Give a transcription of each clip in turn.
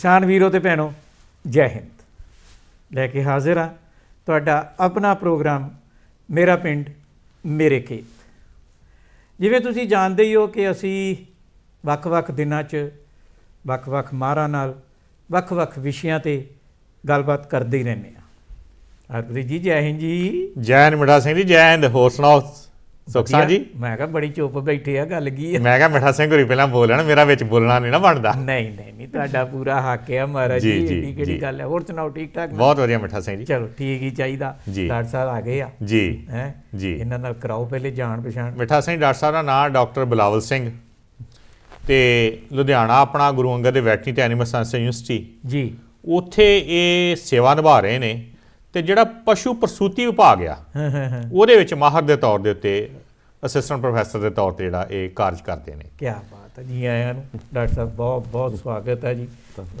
ਕਿਸਾਨ ਵੀਰੋ ਤੇ ਭੈਣੋ, ਜੈ ਹਿੰਦ। ਲੈ ਕੇ ਹਾਜ਼ਰ ਹਾਂ ਤੁਹਾਡਾ ਆਪਣਾ ਪ੍ਰੋਗਰਾਮ, ਮੇਰਾ ਪਿੰਡ, ਮੇਰੇ ਖੇਤ। ਜਿਵੇਂ ਤੁਸੀਂ ਜਾਣਦੇ ਹੀ ਹੋ ਕਿ ਅਸੀਂ ਵੱਖ-ਵੱਖ ਦਿਨਾਂ 'ਚ, ਵੱਖ-ਵੱਖ ਮਾਹਰਾਂ ਨਾਲ, ਵੱਖ-ਵੱਖ ਵਿਸ਼ਿਆਂ ਤੇ ਗੱਲਬਾਤ ਕਰਦੇ ਹੀ ਰਹਿੰਦੇ ਹਾਂ। ਹਰਪ੍ਰੀਤ ਜੀ, ਜੈ ਹਿੰਦ ਜੀ। ਜੈ ਹਿੰਦ ਮਿਠਾ ਸਿੰਘ ਜੀ, ਜੈ ਹਿੰਦ। ਹੋਰ ਸੁਣਾਓ? ਸੁਖਸਾਂ ਜੀ ਮੈਂ ਕਿਹਾ ਬੜੀ ਚੁੱਪ ਬੈਠੇ ਆ ਗੱਲ ਕੀ ਆ? ਮੈਂ ਕਿਹਾ ਮਿਠਾ ਸਿੰਘ ਹੋਰੀ ਪਹਿਲਾਂ ਬੋਲਣ ਮੇਰਾ ਵਿੱਚ ਬੋਲਣਾ ਨਹੀਂ ਨਾ ਬਣਦਾ। ਨਹੀਂ ਨਹੀਂ ਨਹੀਂ ਤੁਹਾਡਾ ਪੂਰਾ ਹੱਕ ਹੈ ਮਹਾਰਾਜ ਜੀ, ਏਡੀ ਕਿਹੜੀ। ਗੱਲ ਹੈ ਹੋਰ ਸੁਣਾਓ ਠੀਕ ਠਾਕ? ਬਹੁਤ ਵਧੀਆ ਮਿਠਾ ਸਿੰਘ ਜੀ। ਚਲੋ ਠੀਕ ਹੀ ਚਾਹੀਦਾ। ਡਾਕਟਰ ਸਾਹਿਬ ਆ ਗਏ ਆ। ਜੀ। ਹੈ? ਜੀ। ਇਹਨਾਂ ਨਾਲ ਕਰਾਓ ਪਹਿਲੇ ਜਾਣ ਪਛਾਣ ਮਿਠਾ ਸਿੰਘ ਡਾਕਟਰ ਸਾਹਿਬ ਦਾ ਨਾਮ ਡਾਕਟਰ ਬਲਾਵਲ ਸਿੰਘ। ਤੇ ਲੁਧਿਆਣਾ ਆਪਣਾ ਗੁਰੂ ਅੰਗਦ ਦੇ ਵੈਟਰਨਰੀ ਤੇ ਐਨੀਮਲ ਸਾਇੰਸ ਯੂਨੀਵਰਸਿਟੀ। ਜੀ। ਉੱਥੇ ਇਹ ਸੇਵਾ ਨਿਭਾ ਰਹੇ ਨੇ ਤੇ ਜਿਹੜਾ ਪਸ਼ੂ ਪ੍ਰਸੂਤੀ ਵਿਭਾਗ ਆ ਹਾਂ ਹਾਂ ਹਾਂ। ਉਹਦੇ ਵਿੱਚ ਮਾਹਰ ਦੇ ਤੌਰ ਦੇ ਉੱਤੇ ਅਸਿਸਟੈਂਟ ਪ੍ਰੋਫੈਸਰ ਦੇ ਤੌਰ ਤੇ ਜਿਹੜਾ ਇਹ ਕਾਰਜ ਕਰਦੇ ਨੇ। ਕੀ ਬਾਤ ਹੈ ਜੀ ਆਇਆਂ ਨੂੰ। ਡਾਕਟਰ ਸਾਹਿਬ ਬਹੁਤ ਬਹੁਤ ਸਵਾਗਤ ਹੈ ਜੀ।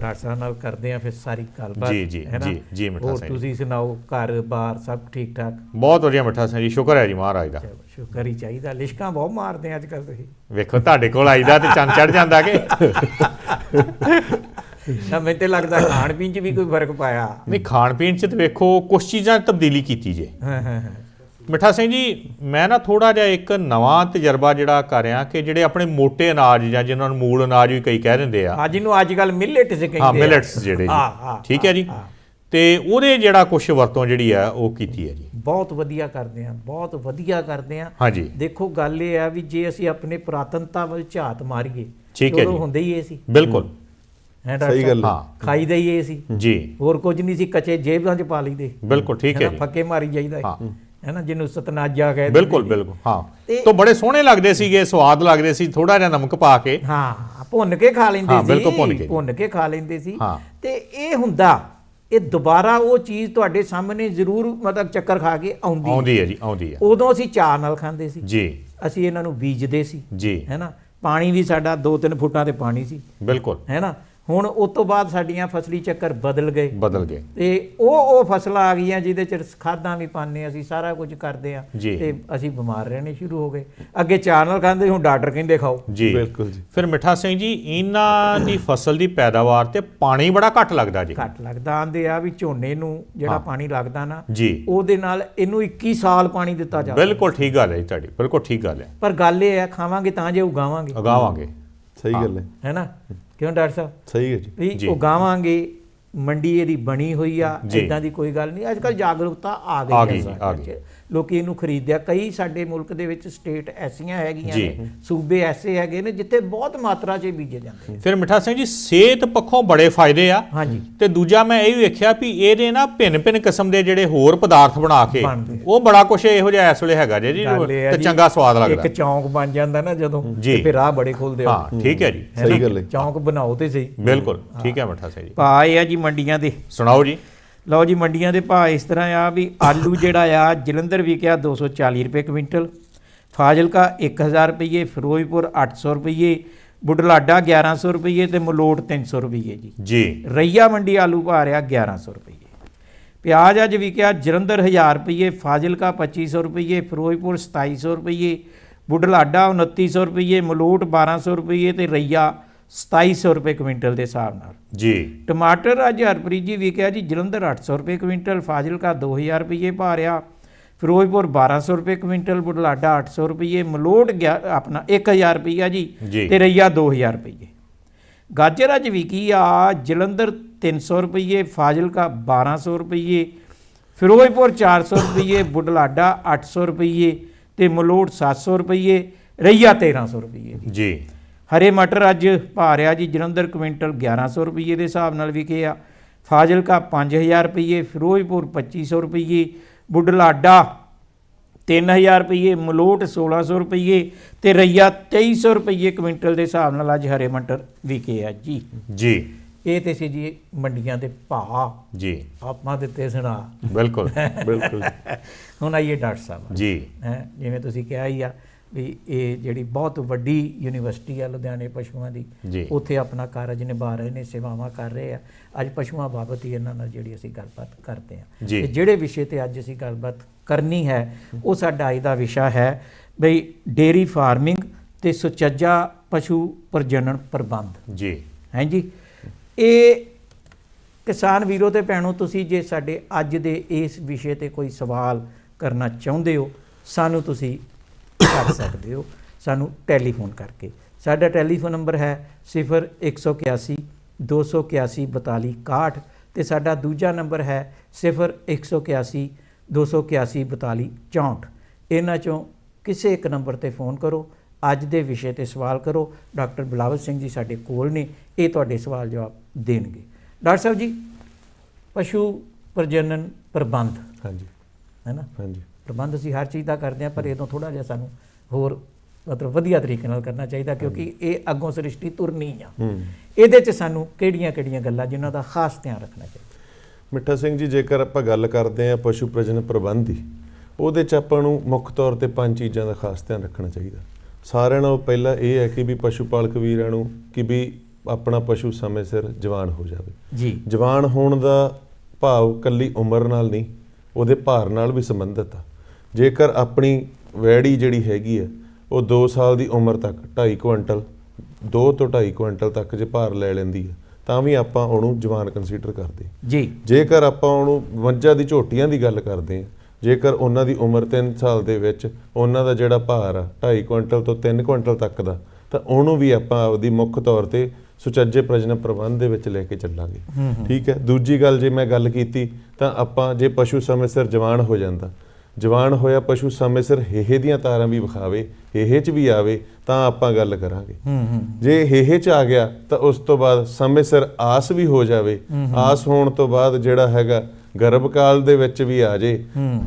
ਡਾਕਟਰ ਸਾਹਿਬ ਨਾਲ ਕਰਦੇ ਆ ਫਿਰ ਸਾਰੀ ਗੱਲਬਾਤ ਜੀ, ਜੀ? ਜੀ, ਜੀ, ਮਿੱਠਾ ਸਿੰਘ। ਤੁਸੀਂ ਸੁਣਾਓ ਘਰ ਬਾਰ ਸਭ ਠੀਕ ਠਾਕ? ਬਹੁਤ ਵਧੀਆ ਮਿਠਾ ਸਿੰਘ ਜੀ। ਸ਼ੁਕਰ ਹੈ ਜੀ ਮਹਾਰਾਜ ਦਾ। ਸ਼ੁਕਰ ਹੀ ਚਾਹੀਦਾ। ਲਿਸ਼ਕਾਂ ਬਹੁਤ ਮਾਰਦੇ ਆ ਅੱਜ ਕੱਲ ਤੁਸੀਂ। ਵੇਖੋ ਤੁਹਾਡੇ ਕੋਲ ਆਈਦਾ ਤੇ ਚੰਨ ਚੜ ਜਾਂਦਾ ਕਿ? ਨਾ ਮੈਨੂੰ ਤੇ ਲੱਗਦਾ ਖਾਣ ਪੀਣ 'ਚ ਵੀ ਕੋਈ ਫ਼ਰਕ ਪਾਇਆ। ਨਹੀਂ ਖਾਣ ਪੀਣ ਚ ਤੇ ਵੇਖੋ ਕੁਝ ਚੀਜ਼ਾਂ ਤਬਦੀਲੀ ਕੀਤੀ ਜੇ। ਹਾਂ ਹਾਂ ਹਾਂ। ਮਿੱਠਾ ਸਿੰਘ ਜੀ ਮੈਂ ਨਾ ਥੋੜਾ ਜਿਹਾ ਇੱਕ ਨਵਾਂ ਤਜਰਬਾ ਜਿਹੜਾ ਕਰ ਰਿਹਾ ਕਿ ਜਿਹੜੇ ਆਪਣੇ ਮੋٹے ਅਨਾਜ ਜਾਂ ਜਿਨ੍ਹਾਂ ਨੂੰ ਮੂਲ ਅਨਾਜ ਵੀ ਕਈ ਕਹਿ ਦਿੰਦੇ ਆ। ਅੱਜ ਨੂੰ ਅੱਜ ਕੱਲ ਮਿਲਟ ਸੇ ਕਹਿੰਦੇ ਹਾਂ ਆ। ਮਿਲਟਸ ਜਿਹੜੇ ਹਾਂ, ਹਾਂ, ਜੀ ਠੀਕ ਹੈ ਜੀ। ਹਾਂ। ਤੇ ਉਹਦੇ ਜਿਹੜਾ ਕੁਝ ਵਰਤੋਂ ਜਿਹੜੀ ਆ ਉਹ ਕੀਤੀ ਹੈ ਜੀ। ਬਹੁਤ ਵਧੀਆ ਕਰਦੇ ਆ ਬਹੁਤ ਵਧੀਆ ਕਰਦੇ ਆ। ਹਾਂਜੀ ਦੇਖੋ ਗੱਲ ਇਹ ਆ ਵੀ ਜੇ ਅਸੀਂ ਆਪਣੇ ਪੁਰਾਤਨਤਾ ਵੱਲ ਝਾਤ ਮਾਰੀਏ ਠੀਕ ਹੈ ਜੀ। ਹੁੰਦੇ ਹੀ ਇਹ ਸੀ। ਬਿਲਕੁਲ। ਹੈ। ਡਾਕਟਰ ਸਹੀ ਗੱਲ? ਹੈ। ਹਾਂ ਖਾਈਦਾ ਹੀ ਇਹ ਸੀ। ਜੀ। ਹੋਰ ਕੁਝ ਨਹੀਂ ਸੀ ਕੱਚੇ ਜੇਬਾਂ 'ਚ ਪਾ ਲਈਦੇ। ਬਿਲਕੁਲ ਠੀਕ ਹੈ ਹੈ ਨਾ ਜੀ। ਫੱਕੇ ਮਾਰੀ ਜਾਈਦਾ ਹਾਂ। ਹੈ ਨਾ ਜਿਹਨੂੰ ਸਤਨਾਜਾ ਕਹਿੰਦੇ ਬਿਲਕੁਲ। ਬਿਲਕੁਲ ਹਾਂ। ਤੇ- ਬੜੇ ਸੋਹਣੇ ਲੱਗਦੇ ਸੀਗੇ ਸਵਾਦ ਲੱਗਦੇ ਸੀ ਥੋੜਾ ਜਿਹਾ ਨਮਕ ਪਾ ਕੇ। ਹਾਂ ਭੁੰਨ ਕੇ ਖਾ ਲੈਂਦੇ ਹਾਂ, ਸੀ ਬਿਲਕੁਲ ਭੁੰਨ ਕੇ। ਭੁੰਨ ਕੇ ਖਾ ਲੈਂਦੇ ਸੀ। ਤੇ ਇਹ ਹੁੰਦਾ ਇਹ ਦੁਬਾਰਾ ਉਹ ਚੀਜ਼ ਤੁਹਾਡੇ ਸਾਹਮਣੇ ਜ਼ਰੂਰ ਮਤਲਬ ਚੱਕਰ ਖਾ ਕੇ ਆਉਂਦੀ ਆਉਂਦੀ ਹੈ ਜੀ ਆਉਂਦੀ ਹੈ। ਉਦੋਂ ਅਸੀਂ ਚਾਹ ਨਾਲ ਖਾਂਦੇ ਸੀ। ਜੀ। ਅਸੀਂ ਇਹਨਾਂ ਨੂੰ ਬੀਜਦੇ ਸੀ। ਜੀ। ਹੈ ਨਾ ਪਾਣੀ ਵੀ ਸਾਡਾ 2-3 ਫੁੱਟਾਂ ਤੇ ਪਾਣੀ ਸੀ। ਬਿਲਕੁਲ। ਹੈ ਨਾ ਹੁਣ ਉਸ ਤੋਂ ਬਾਅਦ ਸਾਡੀਆਂ ਫਸਲੀ ਚੱਕਰ ਬਦਲ ਗਏ। ਬਦਲ ਗਏ। ਤੇ ਉਹ ਉਹ ਫਸਲਾਂ ਆ ਗਈਆਂ ਜਿਹਦੇ ਚ ਖਾਦਾਂ ਵੀ ਪਾਉਂਦੇ ਅਸੀਂ ਸਾਰਾ ਕੁਝ ਕਰਦੇ ਆ। ਤੇ ਅਸੀਂ ਬਿਮਾਰ ਰਹਿਣੇ ਸ਼ੁਰੂ ਹੋ ਗਏ। ਅੱਗੇ ਚਾਰ ਨਾਲ ਖਾਂਦੇ ਹੁਣ ਡਾਕਟਰ ਕਹਿੰਦੇ ਖਾਓ। ਜੀ। ਬਿਲਕੁਲ ਜੀ। ਫਿਰ ਮਿੱਠਾ ਸਿੰਘ ਜੀ ਇਹਨਾਂ ਦੀ ਫਸਲ ਦੀ ਪੈਦਾਵਾਰ ਤੇ ਪਾਣੀ ਬੜਾ ਘੱਟ ਲੱਗਦਾ ਜੀ। ਘੱਟ ਲੱਗਦਾ ਆਂਦੇ ਆ ਵੀ ਝੋਨੇ ਨੂੰ ਜਿਹੜਾ। ਪਾਣੀ ਲੱਗਦਾ ਨਾ ਜੀ। ਉਹਦੇ ਨਾਲ ਇਹਨੂੰ 21 ਸਾਲ ਪਾਣੀ ਦਿੱਤਾ ਜਾਂਦਾ ਬਿਲਕੁਲ ਠੀਕ ਗੱਲ ਹੈ ਜੀ ਤੁਹਾਡੀ ਬਿਲਕੁਲ ਠੀਕ ਗੱਲ ਹੈ। ਪਰ ਗੱਲ ਇਹ ਹੈ ਖਾਵਾਂਗੇ ਤਾਂ ਜੇ ਉਗਾਵਾਂਗੇ। ਅਗਾਵਾਂਗੇ ਸਹੀ ਗੱਲ ਹੈ। ਹੈ ਨਾ? ਕਿਉਂ ਡਾਕਟਰ ਸਾਹਿਬ ਸਹੀ ਹੈ ਜੀ ਵੀ ਜੀ। ਮੰਡੀ ਇਹਦੀ ਬਣੀ ਹੋਈ ਆ। ਇਦਾਂ ਦੀ ਕੋਈ ਗੱਲ ਨਹੀਂ ਅੱਜ ਕੱਲ ਜਾਗਰੂਕਤਾ ਆ ਗਈ ਆ ਹੈ ਸਾਡੇ ਆ ਚ। ਗਈ। ਲੋਕੀ ਇਹਨੂੰ ਖਰੀਦਿਆ ਕਈ ਸਾਡੇ ਮੁਲਕ ਦੇ ਵਿੱਚ ਸਟੇਟ ਐਸੀਆਂ ਹੈਗੀਆਂ। ਨੇ ਸੂਬੇ ਐਸੇ ਹੈਗੇ ਨੇ ਜਿੱਥੇ ਬਹੁਤ ਮਾਤਰਾ 'ਚ ਬੀਜੇ ਜਾਂਦੇ ਫਿਰ ਮਿੱਠਾ ਸਿੰਘ ਜੀ ਸਿਹਤ ਪੱਖੋਂ ਬੜੇ ਫਾਇਦੇ ਆ ਹਾਂਜੀ ਤੇ ਦੂਜਾ ਮੈਂ ਇਹ ਵੀ ਵੇਖਿਆ ਵੀ ਇਹਦੇ ਨਾ ਭਿੰਨ ਭਿੰਨ ਕਿਸਮ ਦੇ ਜਿਹੜੇ ਹੋਰ ਪਦਾਰਥ ਬਣਾ ਕੇ। ਉਹ ਬੜਾ ਕੁਝ ਇਹੋ ਜਿਹਾ ਇਸ ਵੇਲੇ ਹੈਗਾ ਜੇ ਤੇ ਚੰਗਾ ਸਵਾਦ ਇੱਕ ਲੱਗਦਾ ਚੌਂਕ ਬਣ ਜਾਂਦਾ ਨਾ ਜਦੋਂ ਜੀ। ਤੇ ਫਿਰ ਰਾਹ ਬੜੇ ਖੁੱਲਦੇ ਆ ਹਾਂ ਠੀਕ ਹੈ ਜੀ? ਸਹੀ ਗੱਲ ਹੈ। ਚੌਂਕ ਬਣਾਓ ਤੇ ਸਹੀ ਬਿਲਕੁਲ ਠੀਕ ਹੈ ਮਿੱਠਾ ਸਿੰਘ ਜੀ ਭਾਅ ਆ ਜੀ ਮੰਡੀਆਂ ਦੇ। ਸੁਣਾਓ ਜੀ। ਲਓ ਜੀ ਮੰਡੀਆਂ ਦੇ ਭਾਅ ਇਸ ਤਰ੍ਹਾਂ ਆ ਵੀ ਆਲੂ ਜਿਹੜਾ ਆ ਜਲੰਧਰ ਵਿਕਿਆ 240 ਰੁਪਏ ਕੁਇੰਟਲ ਫਾਜ਼ਿਲਕਾ 1000 ਰੁਪਏ ਫਿਰੋਜ਼ਪੁਰ 800 ਰੁਪਏ ਬੁਢਲਾਡਾ 1100 ਰੁਪਏ ਤੇ ਮਲੋਟ 300 ਰੁਪਏ ਜੀ। ਜੀ। ਰਈਆ ਮੰਡੀ ਆਲੂ ਭਾਅ ਰਿਹਾ 1100 ਰੁਪਏ ਪਿਆਜ਼ ਅੱਜ ਵਿਕਿਆ ਜਲੰਧਰ 1000 ਰੁਪਏ ਫਾਜ਼ਿਲਕਾ 2500 ਰੁਪਏ ਫਿਰੋਜ਼ਪੁਰ 2700 ਰੁਪਏ ਬੁਢਲਾਡਾ 2900 ਰੁਪਏ ਮਲੋਟ 1200 ਰੁਪਏ ਤੇ ਰਈਆ 2700 ਰੁਪਏ ਕੁਇੰਟਲ ਦੇ ਹਿਸਾਬ ਨਾਲ। ਜੀ। ਟਮਾਟਰ ਅੱਜ ਹਰਪ੍ਰੀਤ ਜੀ ਵਿਕਿਆ ਜੀ ਜਲੰਧਰ 800 ਰੁਪਏ ਕੁਇੰਟਲ ਫਾਜ਼ਿਲਕਾ 2000 ਰੁਪਏ ਭਾਅ ਰਿਹਾ ਫਿਰੋਜ਼ਪੁਰ 1200 ਰੁਪਏ ਕੁਇੰਟਲ ਬੁਢਲਾਡਾ 800 ਰੁਪਏ ਮਲੋਟ ਗਿਆ ਆਪਣਾ 1000 ਰੁਪਈਆ ਜੀ। ਤੇ ਰਈਆ 2000 ਰੁਪਏ। ਗਾਜਰ ਅੱਜ ਵਿਕੀ ਆ ਜਲੰਧਰ 300 ਰੁਪਏ ਫਾਜ਼ਿਲਕਾ 1200 ਰੁਪਏ ਫਿਰੋਜ਼ਪੁਰ 400 ਰੁਪਏ ਬੁਢਲਾਡਾ 800 ਰੁਪਏ ਤੇ ਮਲੋਟ 700 ਰੁਪਏ ਰਈਆ 1300 ਰੁਪਏ ਜੀ। ਹਰੇ ਮਟਰ ਅੱਜ ਭਾਅ ਰਿਹਾ ਜੀ ਜਲੰਧਰ ਕੁਇੰਟਲ 1100 ਰੁਪਏ ਦੇ ਹਿਸਾਬ ਨਾਲ ਵਿਕੇ ਆ। ਫਾਜ਼ਿਲਕਾ 5000 ਰੁਪਏ ਫਿਰੋਜ਼ਪੁਰ 2500 ਰੁਪਏ ਬੁਢਲਾਡਾ 3000 ਰੁਪਏ ਮਲੋਟ 1600 ਰੁਪਏ ਤੇ ਰਈਆ 2300 ਰੁਪਏ ਕੁਇੰਟਲ ਦੇ ਹਿਸਾਬ ਨਾਲ ਅੱਜ ਹਰੇ ਮਟਰ ਵਿਕੇ ਆ ਜੀ। ਜੀ। ਇਹ ਤੇ ਸੀ ਜੀ ਮੰਡੀਆਂ ਦੇ ਭਾਅ। ਜੀ। ਆਪਾਂ ਦਿੱਤੇ ਸੁਣਾ। ਬਿਲਕੁਲ ਬਿਲਕੁਲ ਹੁਣ ਆਈਏ ਡਾਕਟਰ ਸਾਹਿਬ। ਜੀ। ਹੈ ਜਿਵੇਂ ਤੁਸੀਂ ਕਿਹਾ ਹੀ ਆ ਵੀ ਇਹ ਜਿਹੜੀ ਬਹੁਤ ਵੱਡੀ ਯੂਨੀਵਰਸਿਟੀ ਆ ਲੁਧਿਆਣੇ ਪਸ਼ੂਆਂ ਦੀ। ਉੱਥੇ ਆਪਣਾ ਕਾਰਜ ਨਿਭਾ ਰਹੇ ਨੇ ਸੇਵਾਵਾਂ ਕਰ ਰਹੇ ਆ। ਅੱਜ ਪਸ਼ੂਆਂ ਬਾਬਤ ਹੀ ਇਹਨਾਂ ਨਾਲ ਜਿਹੜੀ ਅਸੀਂ ਗੱਲਬਾਤ ਕਰਦੇ ਆ। ਤੇ ਜਿਹੜੇ ਵਿਸ਼ੇ ਤੇ ਅੱਜ ਅਸੀਂ ਗੱਲਬਾਤ ਕਰਨੀ ਹੈ ਉਹ ਸਾਡਾ ਅੱਜ ਦਾ ਵਿਸ਼ਾ ਹੈ ਬਈ ਡੇਰੀ ਫਾਰਮਿੰਗ ਤੇ ਸੁਚੱਜਾ ਪਸ਼ੂ ਪ੍ਰਜਨਨ ਪ੍ਰਬੰਧ। ਜੀ। ਹਾਂਜੀ ਇਹ ਕਿਸਾਨ ਵੀਰੋ ਤੇ ਭੈਣੋ ਤੁਸੀਂ ਜੇ ਸਾਡੇ ਅੱਜ ਦੇ ਇਸ ਵਿਸ਼ੇ ਤੇ ਕੋਈ ਸਵਾਲ ਕਰਨਾ ਚਾਹੁੰਦੇ ਹੋ ਸਾਨੂੰ ਤੁਸੀਂ ਕਰ ਸਕਦੇ ਹੋ। ਸਾਨੂੰ ਟੈਲੀਫੋਨ ਕਰਕੇ। ਸਾਡਾ ਟੈਲੀਫੋਨ ਨੰਬਰ ਹੈ 0181 281 42 61 ਤੇ ਸਾਡਾ ਦੂਜਾ ਨੰਬਰ ਹੈ 0181 281 42 64 ਇਹਨਾਂ ਚੋਂ ਕਿਸੇ ਇੱਕ ਨੰਬਰ ਤੇ ਫੋਨ ਕਰੋ। ਅੱਜ ਦੇ ਵਿਸ਼ੇ ਤੇ ਸਵਾਲ ਕਰੋ। ਡਾਕਟਰ ਬਲਾਵਲ ਸਿੰਘ ਜੀ ਸਾਡੇ ਕੋਲ ਨੇ ਇਹ ਤੁਹਾਡੇ ਸਵਾਲ ਜਵਾਬ ਦੇਣਗੇ। ਡਾਕਟਰ ਸਾਹਿਬ ਜੀ ਪਸ਼ੂ ਪ੍ਰਜਨਨ ਪ੍ਰਬੰਧ। ਹਾਂਜੀ। ਹੈ ਨਾ? ਹਾਂਜੀ। ਪ੍ਰਬੰਧ ਅਸੀਂ ਹਰ ਚੀਜ਼ ਦਾ ਕਰਦੇ ਹਾਂ ਪਰ ਇਹ ਤੋਂ ਥੋੜਾ ਜਿਹਾ ਸਾਨੂੰ ਹੋਰ ਮਤਲਬ ਵਧੀਆ ਤਰੀਕੇ ਨਾਲ ਕਰਨਾ ਚਾਹੀਦਾ ਕਿਉਂਕਿ ਇਹ ਅੱਗੋਂ ਸ੍ਰਿਸ਼ਟੀ ਤੁਰਨੀ ਆ। ਇਹਦੇ 'ਚ ਸਾਨੂੰ ਕਿਹੜੀਆਂ-ਕਿਹੜੀਆਂ ਗੱਲਾਂ ਜਿਨ੍ਹਾਂ ਦਾ ਖਾਸ ਧਿਆਨ ਰੱਖਣਾ ਚਾਹੀਦਾ? ਮਿੱਠਾ ਸਿੰਘ ਜੀ ਜੇਕਰ ਆਪਾਂ ਗੱਲ ਕਰਦੇ ਹਾਂ ਪਸ਼ੂ ਪ੍ਰਜਨਨ ਪ੍ਰਬੰਧ ਦੀ ਉਹਦੇ ਚ ਆਪਾਂ ਨੂੰ ਮੁੱਖ ਤੌਰ ਤੇ ਪੰਜ ਚੀਜ਼ਾਂ ਦਾ ਖਾਸ ਧਿਆਨ ਰੱਖਣਾ ਚਾਹੀਦਾ। ਸਾਰਿਆਂ ਨਾਲੋਂ ਪਹਿਲਾਂ ਇਹ ਹੈ ਕਿ ਵੀ ਪਸ਼ੂ ਪਾਲਕ ਵੀਰਾਂ ਨੂੰ ਕਿ ਵੀ ਆਪਣਾ ਪਸ਼ੂ ਸਮੇਂ ਸਿਰ ਜਵਾਨ ਹੋ ਜਾਵੇ। ਜੀ। ਜਵਾਨ ਹੋਣ ਦਾ ਭਾਵ ਕੱਲੀ ਉਮਰ ਨਾਲ ਨਹੀਂ ਉਹਦੇ ਭਾਰ ਨਾਲ ਵੀ ਸੰਬੰਧਿਤ ਆ। ਜੇਕਰ ਆਪਣੀ ਵੈੜੀ ਜਿਹੜੀ ਹੈਗੀ ਆ ਉਹ 2 ਸਾਲ ਦੀ ਉਮਰ ਤੱਕ 2.5 ਕੁਇੰਟਲ 2 ਤੋਂ 2.5 ਕੁਇੰਟਲ ਤੱਕ ਜੇ ਭਾਰ ਲੈ ਲੈਂਦੀ ਆ ਤਾਂ ਵੀ ਆਪਾਂ ਉਹਨੂੰ ਜਵਾਨ ਕੰਸੀਡਰ ਕਰਦੇ ਹਾਂ। ਜੀ। ਜੇਕਰ ਆਪਾਂ ਉਹਨੂੰ ਮੱਝਾਂ ਦੀ ਝੋਟੀਆਂ ਦੀ ਗੱਲ ਕਰਦੇ ਹਾਂ ਜੇਕਰ ਉਹਨਾਂ ਦੀ ਉਮਰ 3 ਸਾਲ ਦੇ ਵਿੱਚ ਉਹਨਾਂ ਦਾ ਜਿਹੜਾ ਭਾਰ ਆ 2.5 ਕੁਇੰਟਲ ਤੋਂ 3 ਕੁਇੰਟਲ ਤੱਕ ਦਾ ਤਾਂ ਉਹਨੂੰ ਵੀ ਆਪਾਂ ਆਪਦੀ ਮੁੱਖ ਤੌਰ ਤੇ ਸੁਚੱਜੇ ਪ੍ਰਜਨਨ ਪ੍ਰਬੰਧ ਦੇ ਵਿੱਚ ਲੈ ਕੇ ਚੱਲਾਂਗੇ। ਠੀਕ ਹੈ? ਦੂਜੀ ਗੱਲ ਜੇ ਮੈਂ ਗੱਲ ਕੀਤੀ ਤਾਂ ਆਪਾਂ ਜੇ ਪਸ਼ੂ ਸਮੇਂ ਸਿਰ ਜਵਾਨ ਹੋ ਜਾਂਦਾ ਜਵਾਨ ਹੋਇਆ ਪਸ਼ੂ ਸਮੇਂ ਸਿਰ ਹੇਹੇ ਦੀਆਂ ਤਾਰਾਂ ਵੀ ਵਿਖਾਵੇ ਹੇਹੇ 'ਚ ਵੀ ਆਵੇ ਤਾਂ ਆਪਾਂ ਗੱਲ ਕਰਾਂਗੇ। ਹੂੰ ਹੂੰ। ਜੇ ਹੇਹੇ ਚ ਆ ਗਿਆ ਤਾਂ ਉਸ ਤੋਂ ਬਾਅਦ ਸਮੇਂ ਸਿਰ ਆਸ ਵੀ ਹੋ ਜਾਵੇ। ਆਸ ਹੋਣ ਤੋਂ ਬਾਅਦ ਜਿਹੜਾ ਹੈਗਾ ਗਰਭਕਾਲ ਦੇ ਵਿੱਚ ਵੀ ਆ ਜੇ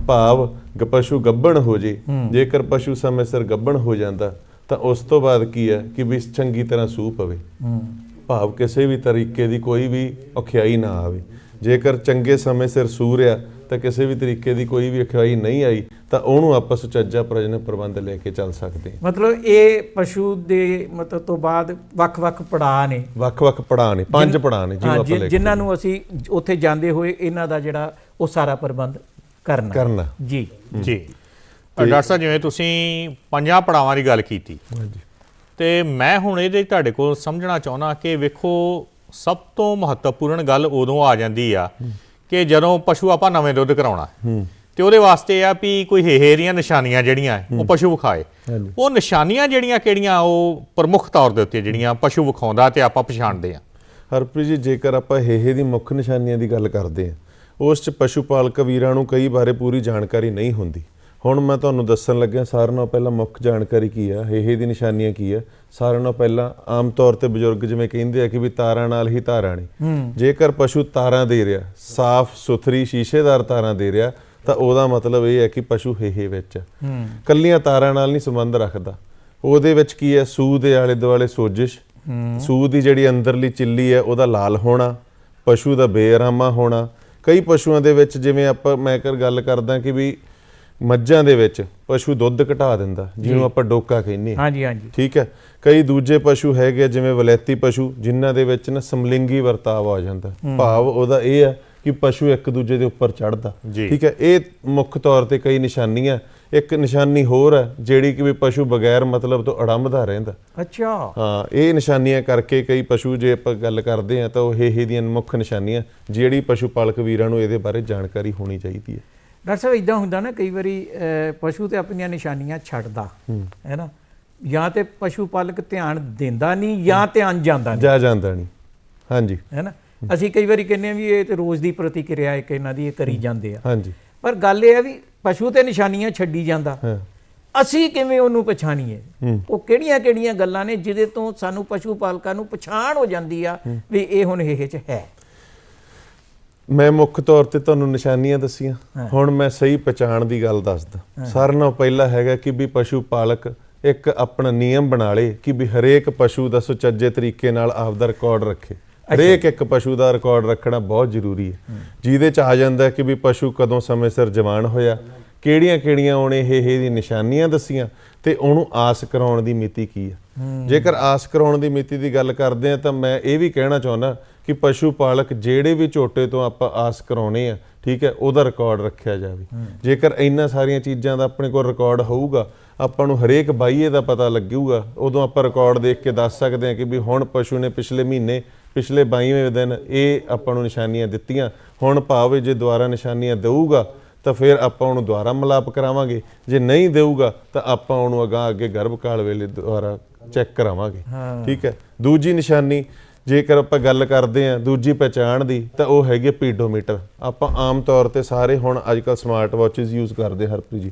ਭਾਵ ਪਸ਼ੂ ਗੱਭਣ ਹੋ ਜੇ ਜੇਕਰ ਪਸ਼ੂ ਸਮੇਂ ਸਿਰ ਗੱਭਣ ਹੋ ਜਾਂਦਾ ਤਾਂ ਉਸ ਤੋਂ ਬਾਅਦ ਕੀ ਹੈ ਕਿ ਵੀ ਚੰਗੀ ਤਰ੍ਹਾਂ ਸੂਹ ਪਵੇ। ਭਾਵ ਕਿਸੇ ਵੀ ਤਰੀਕੇ ਦੀ ਕੋਈ ਵੀ ਔਖਿਆਈ ਨਾ ਆਵੇ। ਜੇਕਰ ਚੰਗੇ ਸਮੇਂ ਸਿਰ ਸੂਰਿਆ ਤਾਂ ਕਿਸੇ ਵੀ ਤਰੀਕੇ ਦੀ ਕੋਈ ਵੀ ਔਖਿਆਈ ਨਹੀਂ ਆਈ ਤਾਂ ਉਹਨੂੰ ਆਪਾਂ ਸੁਚੱਜਾ ਪ੍ਰਜਨਨ ਪ੍ਰਬੰਧ ਲੈ ਕੇ ਚੱਲ ਸਕਦੇ ਹਾਂ। ਮਤਲਬ ਇਹ ਪਸ਼ੂ ਦੇ ਮਤਲਬ ਤੋਂ ਬਾਅਦ ਵੱਖ-ਵੱਖ ਪੜਾਅ ਨੇ। ਵੱਖ-ਵੱਖ ਪੜਾਅ ਨੇ ਪੰਜ ਪੜਾਅ ਨੇ ਜਿਹਨੂੰ ਹਾਂ, ਆਪਾਂ ਲੈ ਜਿਨ੍ਹਾਂ ਨੂੰ ਅਸੀਂ ਉੱਥੇ ਜਾਂਦੇ ਹੋਏ ਇਹਨਾਂ ਦਾ ਜਿਹੜਾ ਉਹ ਸਾਰਾ ਪ੍ਰਬੰਧ ਕਰਨਾ। ਕਰਨਾ। ਜੀ। ਜੀ। ਡਾਕਟਰ ਸਾਹਿਬ ਜਿਵੇਂ ਤੁਸੀਂ ਪੰਜਾਂ ਪੜਾਵਾਂ ਦੀ ਗੱਲ ਕੀਤੀ ਹਾਂਜੀ। ਤੇ ਮੈਂ ਹੁਣ ਇਹਦੇ ਤੁਹਾਡੇ ਕੋਲ ਸਮਝਣਾ ਚਾਹੁੰਦਾ ਕਿ ਵੇਖੋ ਸਭ ਤੋਂ ਮਹੱਤਵਪੂਰਨ ਗੱਲ ਉਦੋਂ ਆ ਜਾਂਦੀ ਆ ਕਿ ਜਦੋਂ ਪਸ਼ੂ ਆਪਾਂ ਨਵੇਂ ਦੁੱਧ ਕਰਾਉਣਾ ਹੂੰ ਤੇ ਉਹਦੇ ਵਾਸਤੇ ਆ ਵੀ ਕੋਈ ਹੇਹੇ ਦੀਆਂ ਨਿਸ਼ਾਨੀਆਂ ਜਿਹੜੀਆਂ ਉਹ ਪਸ਼ੂ ਵਿਖਾਏ। ਉਹ ਨਿਸ਼ਾਨੀਆਂ ਜਿਹੜੀਆਂ ਕਿਹੜੀਆਂ ਉਹ ਪ੍ਰਮੁੱਖ ਤੌਰ ਦੇ ਉੱਤੇ ਜਿਹੜੀਆਂ ਪਸ਼ੂ ਵਿਖਾਉਂਦਾ ਤੇ ਆਪਾਂ ਪਛਾਣਦੇ ਆ ਹਰਪ੍ਰੀਤ ਜੀ ਜੇਕਰ ਆਪਾਂ ਹੇਹੇ ਦੀ ਮੁੱਖ ਨਿਸ਼ਾਨੀਆਂ ਦੀ ਗੱਲ ਕਰਦੇ ਹਾਂ ਉਸ 'ਚ ਪਸ਼ੂ ਪਾਲਕ ਵੀਰਾਂ ਨੂੰ ਕਈ ਬਾਰੇ ਪੂਰੀ ਜਾਣਕਾਰੀ ਨਹੀਂ ਹੁੰਦੀ। ਹੁਣ ਮੈਂ ਤੁਹਾਨੂੰ ਦੱਸਣ ਲੱਗਿਆ ਸਾਰਿਆਂ ਨਾਲੋਂ ਪਹਿਲਾਂ ਮੁੱਖ ਜਾਣਕਾਰੀ ਕੀ ਆ? ਹੇਹੇ ਦੀ ਨਿਸ਼ਾਨੀਆਂ ਕੀ ਆ? ਸਾਰਿਆਂ ਨਾਲੋਂ ਪਹਿਲਾਂ ਆਮ ਤੌਰ ਤੇ ਬਜ਼ੁਰਗ ਜਿਵੇਂ ਕਹਿੰਦੇ ਆ ਕਿ ਵੀ ਤਾਰਾਂ ਨਾਲ ਹੀ ਧਾਰਾਂ ਨੇ। ਜੇਕਰ ਪਸ਼ੂ ਤਾਰਾਂ ਦੇ ਰਿਹਾ ਸਾਫ਼ ਸੁਥਰੀ ਸ਼ੀਸ਼ੇਦਾਰ ਤਾਰਾਂ ਦੇ ਰਿਹਾ ਤਾਂ ਉਹਦਾ ਮਤਲਬ ਇਹ ਹੈ ਕਿ ਪਸ਼ੂ ਹੇਹੇ ਵਿੱਚ ਕੱਲੀਆਂ ਤਾਰਾਂ ਨਾਲ ਨਹੀਂ ਸੰਬੰਧ ਰੱਖਦਾ। ਉਹਦੇ ਵਿੱਚ ਕੀ ਹੈ ਸੂਹ ਦੇ ਆਲੇ ਦੁਆਲੇ ਸੋਜਿਸ਼। ਸੂਹ ਦੀ ਜਿਹੜੀ ਅੰਦਰਲੀ ਚਿੱਲੀ ਹੈ ਉਹਦਾ ਲਾਲ ਹੋਣਾ। ਪਸ਼ੂ ਦਾ ਬੇਆਰਾਮਾ ਹੋਣਾ। ਕਈ ਪਸ਼ੂਆਂ ਦੇ ਵਿੱਚ ਜਿਵੇਂ ਆਪਾਂ ਮੈਂ ਕਰ ਗੱਲ ਕਰਦਾ ਕਿ ਵੀ ਮੱਝਾਂ ਦੇ ਵਿੱਚ ਪਸ਼ੂ ਦੁੱਧ ਘਟਾ ਦਿੰਦਾ ਜਿਹਨੂੰ ਆਪਾਂ ਡੋਕਾ ਕਹਿੰਦੇ ਹਾਂ। ਹਾਂਜੀ ਹਾਂਜੀ। ਠੀਕ ਹੈ? ਕਈ ਦੂਜੇ ਪਸ਼ੂ ਹੈਗੇ ਜਿਵੇਂ ਵਲੈਤੀ ਪਸ਼ੂ ਜਿਨ੍ਹਾਂ ਦੇ ਵਿੱਚ ਨਾ ਸਮਲਿੰਗੀ ਵਰਤਾਵ ਆ ਜਾਂਦਾ। ਭਾਵ ਉਹਦਾ ਇਹ ਹੈ ਕਿ ਪਸ਼ੂ ਇੱਕ ਦੂਜੇ ਦੇ ਉੱਪਰ ਚੜਦਾ। ਠੀਕ ਹੈ? ਇਹ ਮੁੱਖ ਤੌਰ ਤੇ ਕਈ ਨਿਸ਼ਾਨੀਆਂ ਇੱਕ ਨਿਸ਼ਾਨੀ ਹੋਰ ਹੈ ਜਿਹੜੀ ਕਿ ਵੀ ਪਸ਼ੂ ਬਗੈਰ ਮਤਲਬ ਤੋਂ ਅੜੰਬਦਾ ਰਹਿੰਦਾ। ਅੱਛਾ। ਹਾਂ ਇਹ ਨਿਸ਼ਾਨੀਆਂ ਕਰਕੇ ਕਈ ਪਸ਼ੂ ਜੇ ਆਪਾਂ ਗੱਲ ਕਰਦੇ ਆ ਤਾਂ ਉਹ ਹੇਹੇ ਦੀਆਂ ਮੁੱਖ ਨਿਸ਼ਾਨੀਆਂ ਜਿਹੜੀ ਪਸ਼ੂ ਪਾਲਕ ਵੀਰਾਂ ਨੂੰ ਇਹਦੇ ਬਾਰੇ ਜਾਣਕਾਰੀ ਹੋਣੀ ਚਾਹੀਦੀ ਹੈ। ਡਾਕਟਰ ਸਾਹਿਬ ਇਦਾਂ ਹੁੰਦਾ ਨਾ ਕਈ ਵਾਰੀ ਪਸ਼ੂ ਤੇ ਆਪਣੀਆਂ ਨਿਸ਼ਾਨੀਆਂ ਛੱਡਦਾ ਹੈ। ਨਾ ਜਾਂ ਤੇ ਪਸ਼ੂ ਪਾਲਕ ਧਿਆਨ ਦਿੰਦਾ ਨਹੀਂ ਜਾਂ ਧਿਆਨ ਜਾਂਦਾ ਨਹੀਂ। ਜਾ ਜਾਂਦਾ ਨਹੀਂ। ਹਾਂਜੀ। ਹੈ। ਨਾ ਅਸੀਂ ਕਈ ਵਾਰੀ ਕਹਿੰਦੇ ਆ ਵੀ ਇਹ ਤੇ ਰੋਜ਼ ਦੀ ਪ੍ਰਤੀਕਿਰਿਆ ਇੱਕ ਇਹਨਾਂ ਦੀ ਇਹ ਕਰੀ ਜਾਂਦੇ ਆ। ਹਾਂਜੀ। ਪਰ ਗੱਲ ਇਹ ਹੈ ਵੀ ਪਸ਼ੂ ਤੇ ਨਿਸ਼ਾਨੀਆਂ ਛੱਡੀ ਜਾਂਦਾ। ਹਾਂ। ਅਸੀਂ ਕਿਵੇਂ ਉਹਨੂੰ ਪਛਾਣੀਏ? ਹੂੰ। ਉਹ ਕਿਹੜੀਆਂ ਕਿਹੜੀਆਂ ਗੱਲਾਂ ਨੇ ਜਿਹਦੇ ਤੋਂ ਸਾਨੂੰ ਪਸ਼ੂ ਪਾਲਕਾਂ ਨੂੰ ਪਛਾਣ ਹੋ ਜਾਂਦੀ ਆ ਵੀ ਇਹ ਹੁਣ ਇਹ ਚ ਹੈ। ਮੈਂ ਮੁੱਖ ਤੌਰ ਤੇ ਤੁਹਾਨੂੰ ਨਿਸ਼ਾਨੀਆਂ ਦੱਸੀਆਂ। ਹੁਣ ਮੈਂ ਸਹੀ ਪਛਾਣ ਦੀ ਗੱਲ ਦੱਸਦਾ। ਸਾਰਿਆਂ ਨਾਲੋਂ ਪਹਿਲਾ ਹੈਗਾ ਕਿ ਵੀ ਪਸ਼ੂ ਪਾਲਕ ਇੱਕ ਆਪਣਾ ਨਿਯਮ ਬਣਾ ਲੇ ਕਿ ਵੀ ਹਰੇਕ ਪਸ਼ੂ ਦਾ ਸੁਚੱਜੇ ਤਰੀਕੇ ਨਾਲ ਆਪਦਾ ਰਿਕਾਰਡ ਰੱਖੇ। ਹਰੇਕ ਇੱਕ ਪਸ਼ੂ ਦਾ ਰਿਕਾਰਡ ਰੱਖਣਾ ਬਹੁਤ ਜ਼ਰੂਰੀ ਹੈ। ਜਿਹਦੇ ਚ ਆ ਜਾਂਦਾ ਕਿ ਵੀ ਪਸ਼ੂ ਕਦੋਂ ਸਮੇਂ ਸਿਰ ਜਵਾਨ ਹੋਇਆ ਕਿਹੜੀਆਂ ਕਿਹੜੀਆਂ ਉਹਨੇ ਇਹ ਇਹ ਦੀ ਨਿਸ਼ਾਨੀਆਂ ਦੱਸੀਆਂ ਤੇ ਉਹਨੂੰ ਆਸ ਕਰਾਉਣ ਦੀ ਮਿਤੀ ਕੀ ਹੈ। ਜੇਕਰ ਆਸ ਕਰਾਉਣ ਦੀ ਮਿਤੀ ਦੀ ਗੱਲ ਕਰਦੇ ਆ ਤਾਂ ਮੈਂ ਇਹ ਵੀ ਕਹਿਣਾ ਚਾਹੁੰਦਾ ਕਿ ਪਸ਼ੂ ਪਾਲਕ ਜਿਹੜੇ ਵੀ ਝੋਟੇ ਤੋਂ ਆਪਾਂ ਆਸ ਕਰਾਉਣੇ ਆ ਠੀਕ ਹੈ ਉਹਦਾ ਰਿਕਾਰਡ ਰੱਖਿਆ ਜਾਵੇ। ਜੇਕਰ ਇੰਨਾ ਸਾਰੀਆਂ ਚੀਜ਼ਾਂ ਦਾ ਆਪਣੇ ਕੋਲ ਰਿਕਾਰਡ ਹੋਊਗਾ ਆਪਾਂ ਨੂੰ ਹਰੇਕ ਬਾਈਏ ਦਾ ਪਤਾ ਲੱਗੂਗਾ। ਉਦੋਂ ਆਪਾਂ ਰਿਕਾਰਡ ਦੇਖ ਕੇ ਦੱਸ ਸਕਦੇ ਹਾਂ ਕਿ ਵੀ ਹੁਣ ਪਸ਼ੂ ਨੇ ਪਿਛਲੇ ਮਹੀਨੇ ਪਿਛਲੇ 22ਵੇਂ ਦਿਨ ਇਹ ਆਪਾਂ ਨੂੰ ਨਿਸ਼ਾਨੀਆਂ ਦਿੱਤੀਆਂ। ਹੁਣ ਭਾਵੇਂ ਜੇ ਦੁਬਾਰਾ ਨਿਸ਼ਾਨੀਆਂ ਦੇਊਗਾ ਤਾਂ ਫਿਰ ਆਪਾਂ ਉਹਨੂੰ ਦੁਬਾਰਾ ਮਲਾਪ ਕਰਾਵਾਂਗੇ। ਜੇ ਨਹੀਂ ਦੇਊਗਾ ਤਾਂ ਆਪਾਂ ਉਹਨੂੰ ਅਗਾਂਹ ਅੱਗੇ ਗਰਭਕਾਲ ਵੇਲੇ ਦੁਬਾਰਾ ਚੈੱਕ ਕਰਾਵਾਂਗੇ। ਠੀਕ ਹੈ। ਦੂਜੀ ਨਿਸ਼ਾਨੀ ਜੇਕਰ ਆਪਾਂ ਗੱਲ ਕਰਦੇ ਹਾਂ ਦੂਜੀ ਪਹਿਚਾਣ ਦੀ ਤਾਂ ਉਹ ਹੈਗੀ ਪੀਡੋਮੀਟਰ। ਆਪਾਂ ਆਮ ਤੌਰ ਤੇ ਸਾਰੇ ਹੁਣ ਅੱਜਕੱਲ ਸਮਾਰਟ ਵਾਚਸ ਯੂਜ਼ ਕਰਦੇ ਹਰਪ੍ਰੀਤ ਜੀ।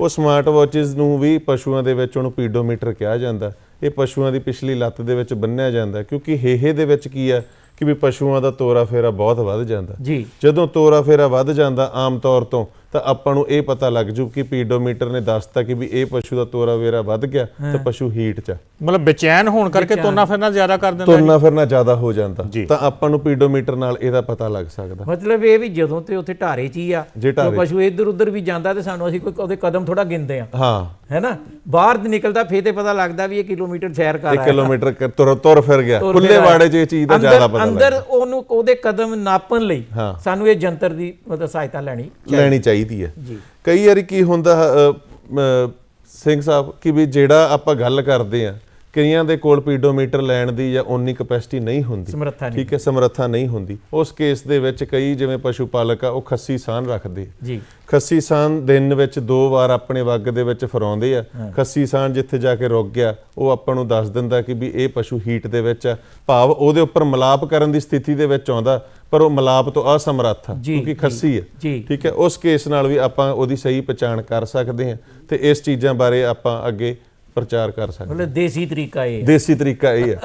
ਉਹ ਸਮਾਰਟ ਵਾਚਸ ਨੂੰ ਵੀ ਪਸ਼ੂਆਂ ਦੇ ਵਿੱਚ ਉਹਨੂੰ ਪੀਡੋਮੀਟਰ ਕਿਹਾ ਜਾਂਦਾ। ਇਹ ਪਸ਼ੂਆਂ ਦੀ ਪਿਛਲੀ ਲੱਤ ਦੇ ਵਿੱਚ ਬੰਨਿਆ ਜਾਂਦਾ ਕਿਉਂਕਿ ਹੇਹੇ ਦੇ ਵਿੱਚ ਕੀ ਹੈ ਕਿ ਵੀ ਪਸ਼ੂਆਂ ਦਾ ਤੋਰਾ ਫੇਰਾ ਬਹੁਤ ਵੱਧ ਜਾਂਦਾ। ਜੀ। ਜਦੋਂ ਤੋਰਾ ਫੇਰਾ ਵੱਧ ਜਾਂਦਾ ਆਮ ਤੌਰ ਤੋਂ ਤਾਂ ਆਪਾਂ ਨੂੰ ਇਹ ਪਤਾ ਲੱਗ ਜੂ ਕਿ ਪੀਡੋਮੀਟਰ ਨੇ ਦੱਸਤਾ ਕਿ ਵੀ ਇਹ ਪਸ਼ੂ ਦਾ ਤੋਰਾ ਫੇਰਾ ਵੱਧ ਗਿਆ ਤਾਂ ਪਸ਼ੂ ਹੀਟ 'ਚ ਆ। ਮਤਲਬ ਬੇਚੈਨ ਹੋਣ ਕਰਕੇ ਤੁਰਨਾ ਫਿਰਨਾ ਜ਼ਿਆਦਾ ਕਰ ਦਿੰਦਾ ਤੁਰਨਾ ਫਿਰਨਾ ਜ਼ਿਆਦਾ ਹੋ ਜਾਂਦਾ। ਤਾਂ ਆਪਾਂ ਨੂੰ ਪੀਡੋਮੀਟਰ ਨਾਲ ਇਹਦਾ ਪਤਾ ਲੱਗ ਸਕਦਾ। ਮਤਲਬ ਇਹ ਵੀ ਜਦੋਂ ਤੇ ਉੱਥੇ ਢਾਰੇ 'ਚ ਹੀ ਆ ਜੇ ਪਸ਼ੂ ਇੱਧਰ ਉੱਧਰ ਵੀ ਜਾਂਦਾ ਤੇ ਸਾਨੂੰ ਅਸੀਂ ਕੋਈ ਉਹਦੇ ਕਦਮ ਥੋੜਾ ਗਿਣਦੇ ਆ। ਹਾਂ। ਹੈਨਾ? ਬਾਹਰ ਦੀ ਨਿਕਲਦਾ ਫੇਰ ਤੇ ਪਤਾ ਲੱਗਦਾ ਵੀ ਇਹ ਕਿਲੋਮੀਟਰ ਸੈਰ ਕਰ 1 ਆਇਆ। ਕਿਲੋਮੀਟਰ ਕ- ਤੁਰ ਤੁਰ ਫਿਰ ਗਿਆ। ਖੁੱਲੇ। ਵਾੜੇ 'ਚ ਇਹ ਚੀਜ਼ ਦਾ ਅੰਦਰ- ਜ਼ਿਆਦਾ ਪਤਾ ਲੱਗਦਾ। ਅੰਦਰ ਉਹਨੂੰ ਉਹਦੇ ਕਦਮ ਨਾਪਣ ਲਈ ਹਾਂ। ਸਾਨੂੰ ਇਹ ਜੰਤਰ ਦੀ ਮਤਲਬ ਸਹਾਇਤਾ ਲੈਣੀ ਲੈਣੀ ਚਾਹੀਦੀ ਹੈ। ਜੀ। ਕਈ ਵਾਰੀ ਕੀ ਹੁੰਦਾ ਸਿੰਘ ਸਾਹਿਬ ਕਿ ਵੀ ਜਿਹੜਾ ਆਪਾਂ ਗੱਲ ਕਰਦੇ ਆ ਕਈਆਂ ਦੇ ਕੋਲ ਪੀਡੋਮੀਟਰ ਲੈਣ ਦੀ ਜਾਂ ਉਨੀ ਕਪੈਸਿਟੀ ਨਹੀਂ ਹੁੰਦੀ। ਸਮਰੱਥਾ ਨਹੀਂ ਠੀਕ ਹੈ ਸਮਰੱਥਾ ਨਹੀਂ ਹੁੰਦੀ। ਉਸ ਕੇਸ ਦੇ ਵਿੱਚ ਕਈ ਜਿਵੇਂ ਪਸ਼ੂ ਪਾਲਕ ਆ ਉਹ ਖੱਸੀ ਸਾਨ ਰੱਖਦੇ ਆ। ਜੀ। ਖੱਸੀ ਸਾਨ ਦਿਨ ਵਿੱਚ ਦੋ ਵਾਰ ਆਪਣੇ ਵੱਗ ਦੇ ਵਿੱਚ ਫਰਾਉਂਦੇ ਆ। ਖੱਸੀ ਸਾਨ ਜਿੱਥੇ ਜਾ ਕੇ ਰੁਕ ਗਿਆ ਉਹ ਆਪਾਂ ਨੂੰ ਦੱਸ ਦਿੰਦਾ ਕਿ ਵੀ ਇਹ ਪਸ਼ੂ ਹੀਟ ਦੇ ਵਿੱਚ ਆ। ਭਾਵ ਉਹਦੇ ਉੱਪਰ ਮਲਾਪ ਕਰਨ ਦੀ ਸਥਿਤੀ ਦੇ ਵਿੱਚ ਆਉਂਦਾ ਪਰ ਉਹ ਮਲਾਪ ਤੋਂ ਅਸਮਰੱਥ ਆ ਕਿਉਂਕਿ ਖੱਸੀ ਹੈ ਜੀ। ਠੀਕ ਹੈ ਉਸ ਕੇਸ ਨਾਲ ਵੀ ਆਪਾਂ ਉਹਦੀ ਸਹੀ ਪਛਾਣ ਕਰ ਸਕਦੇ ਹਾਂ ਤੇ ਇਸ ਚੀਜ਼ਾਂ ਬਾਰੇ ਆਪਾਂ ਅੱਗੇ ਪ੍ਰਚਾਰ ਕਰ ਸਕਦੇ ਮਤਲਬ ਦੇਸੀ ਤਰੀਕਾ ਇਹ ਹੈ। ਦੇਸੀ ਤਰੀਕਾ ਇਹ ਹੈ।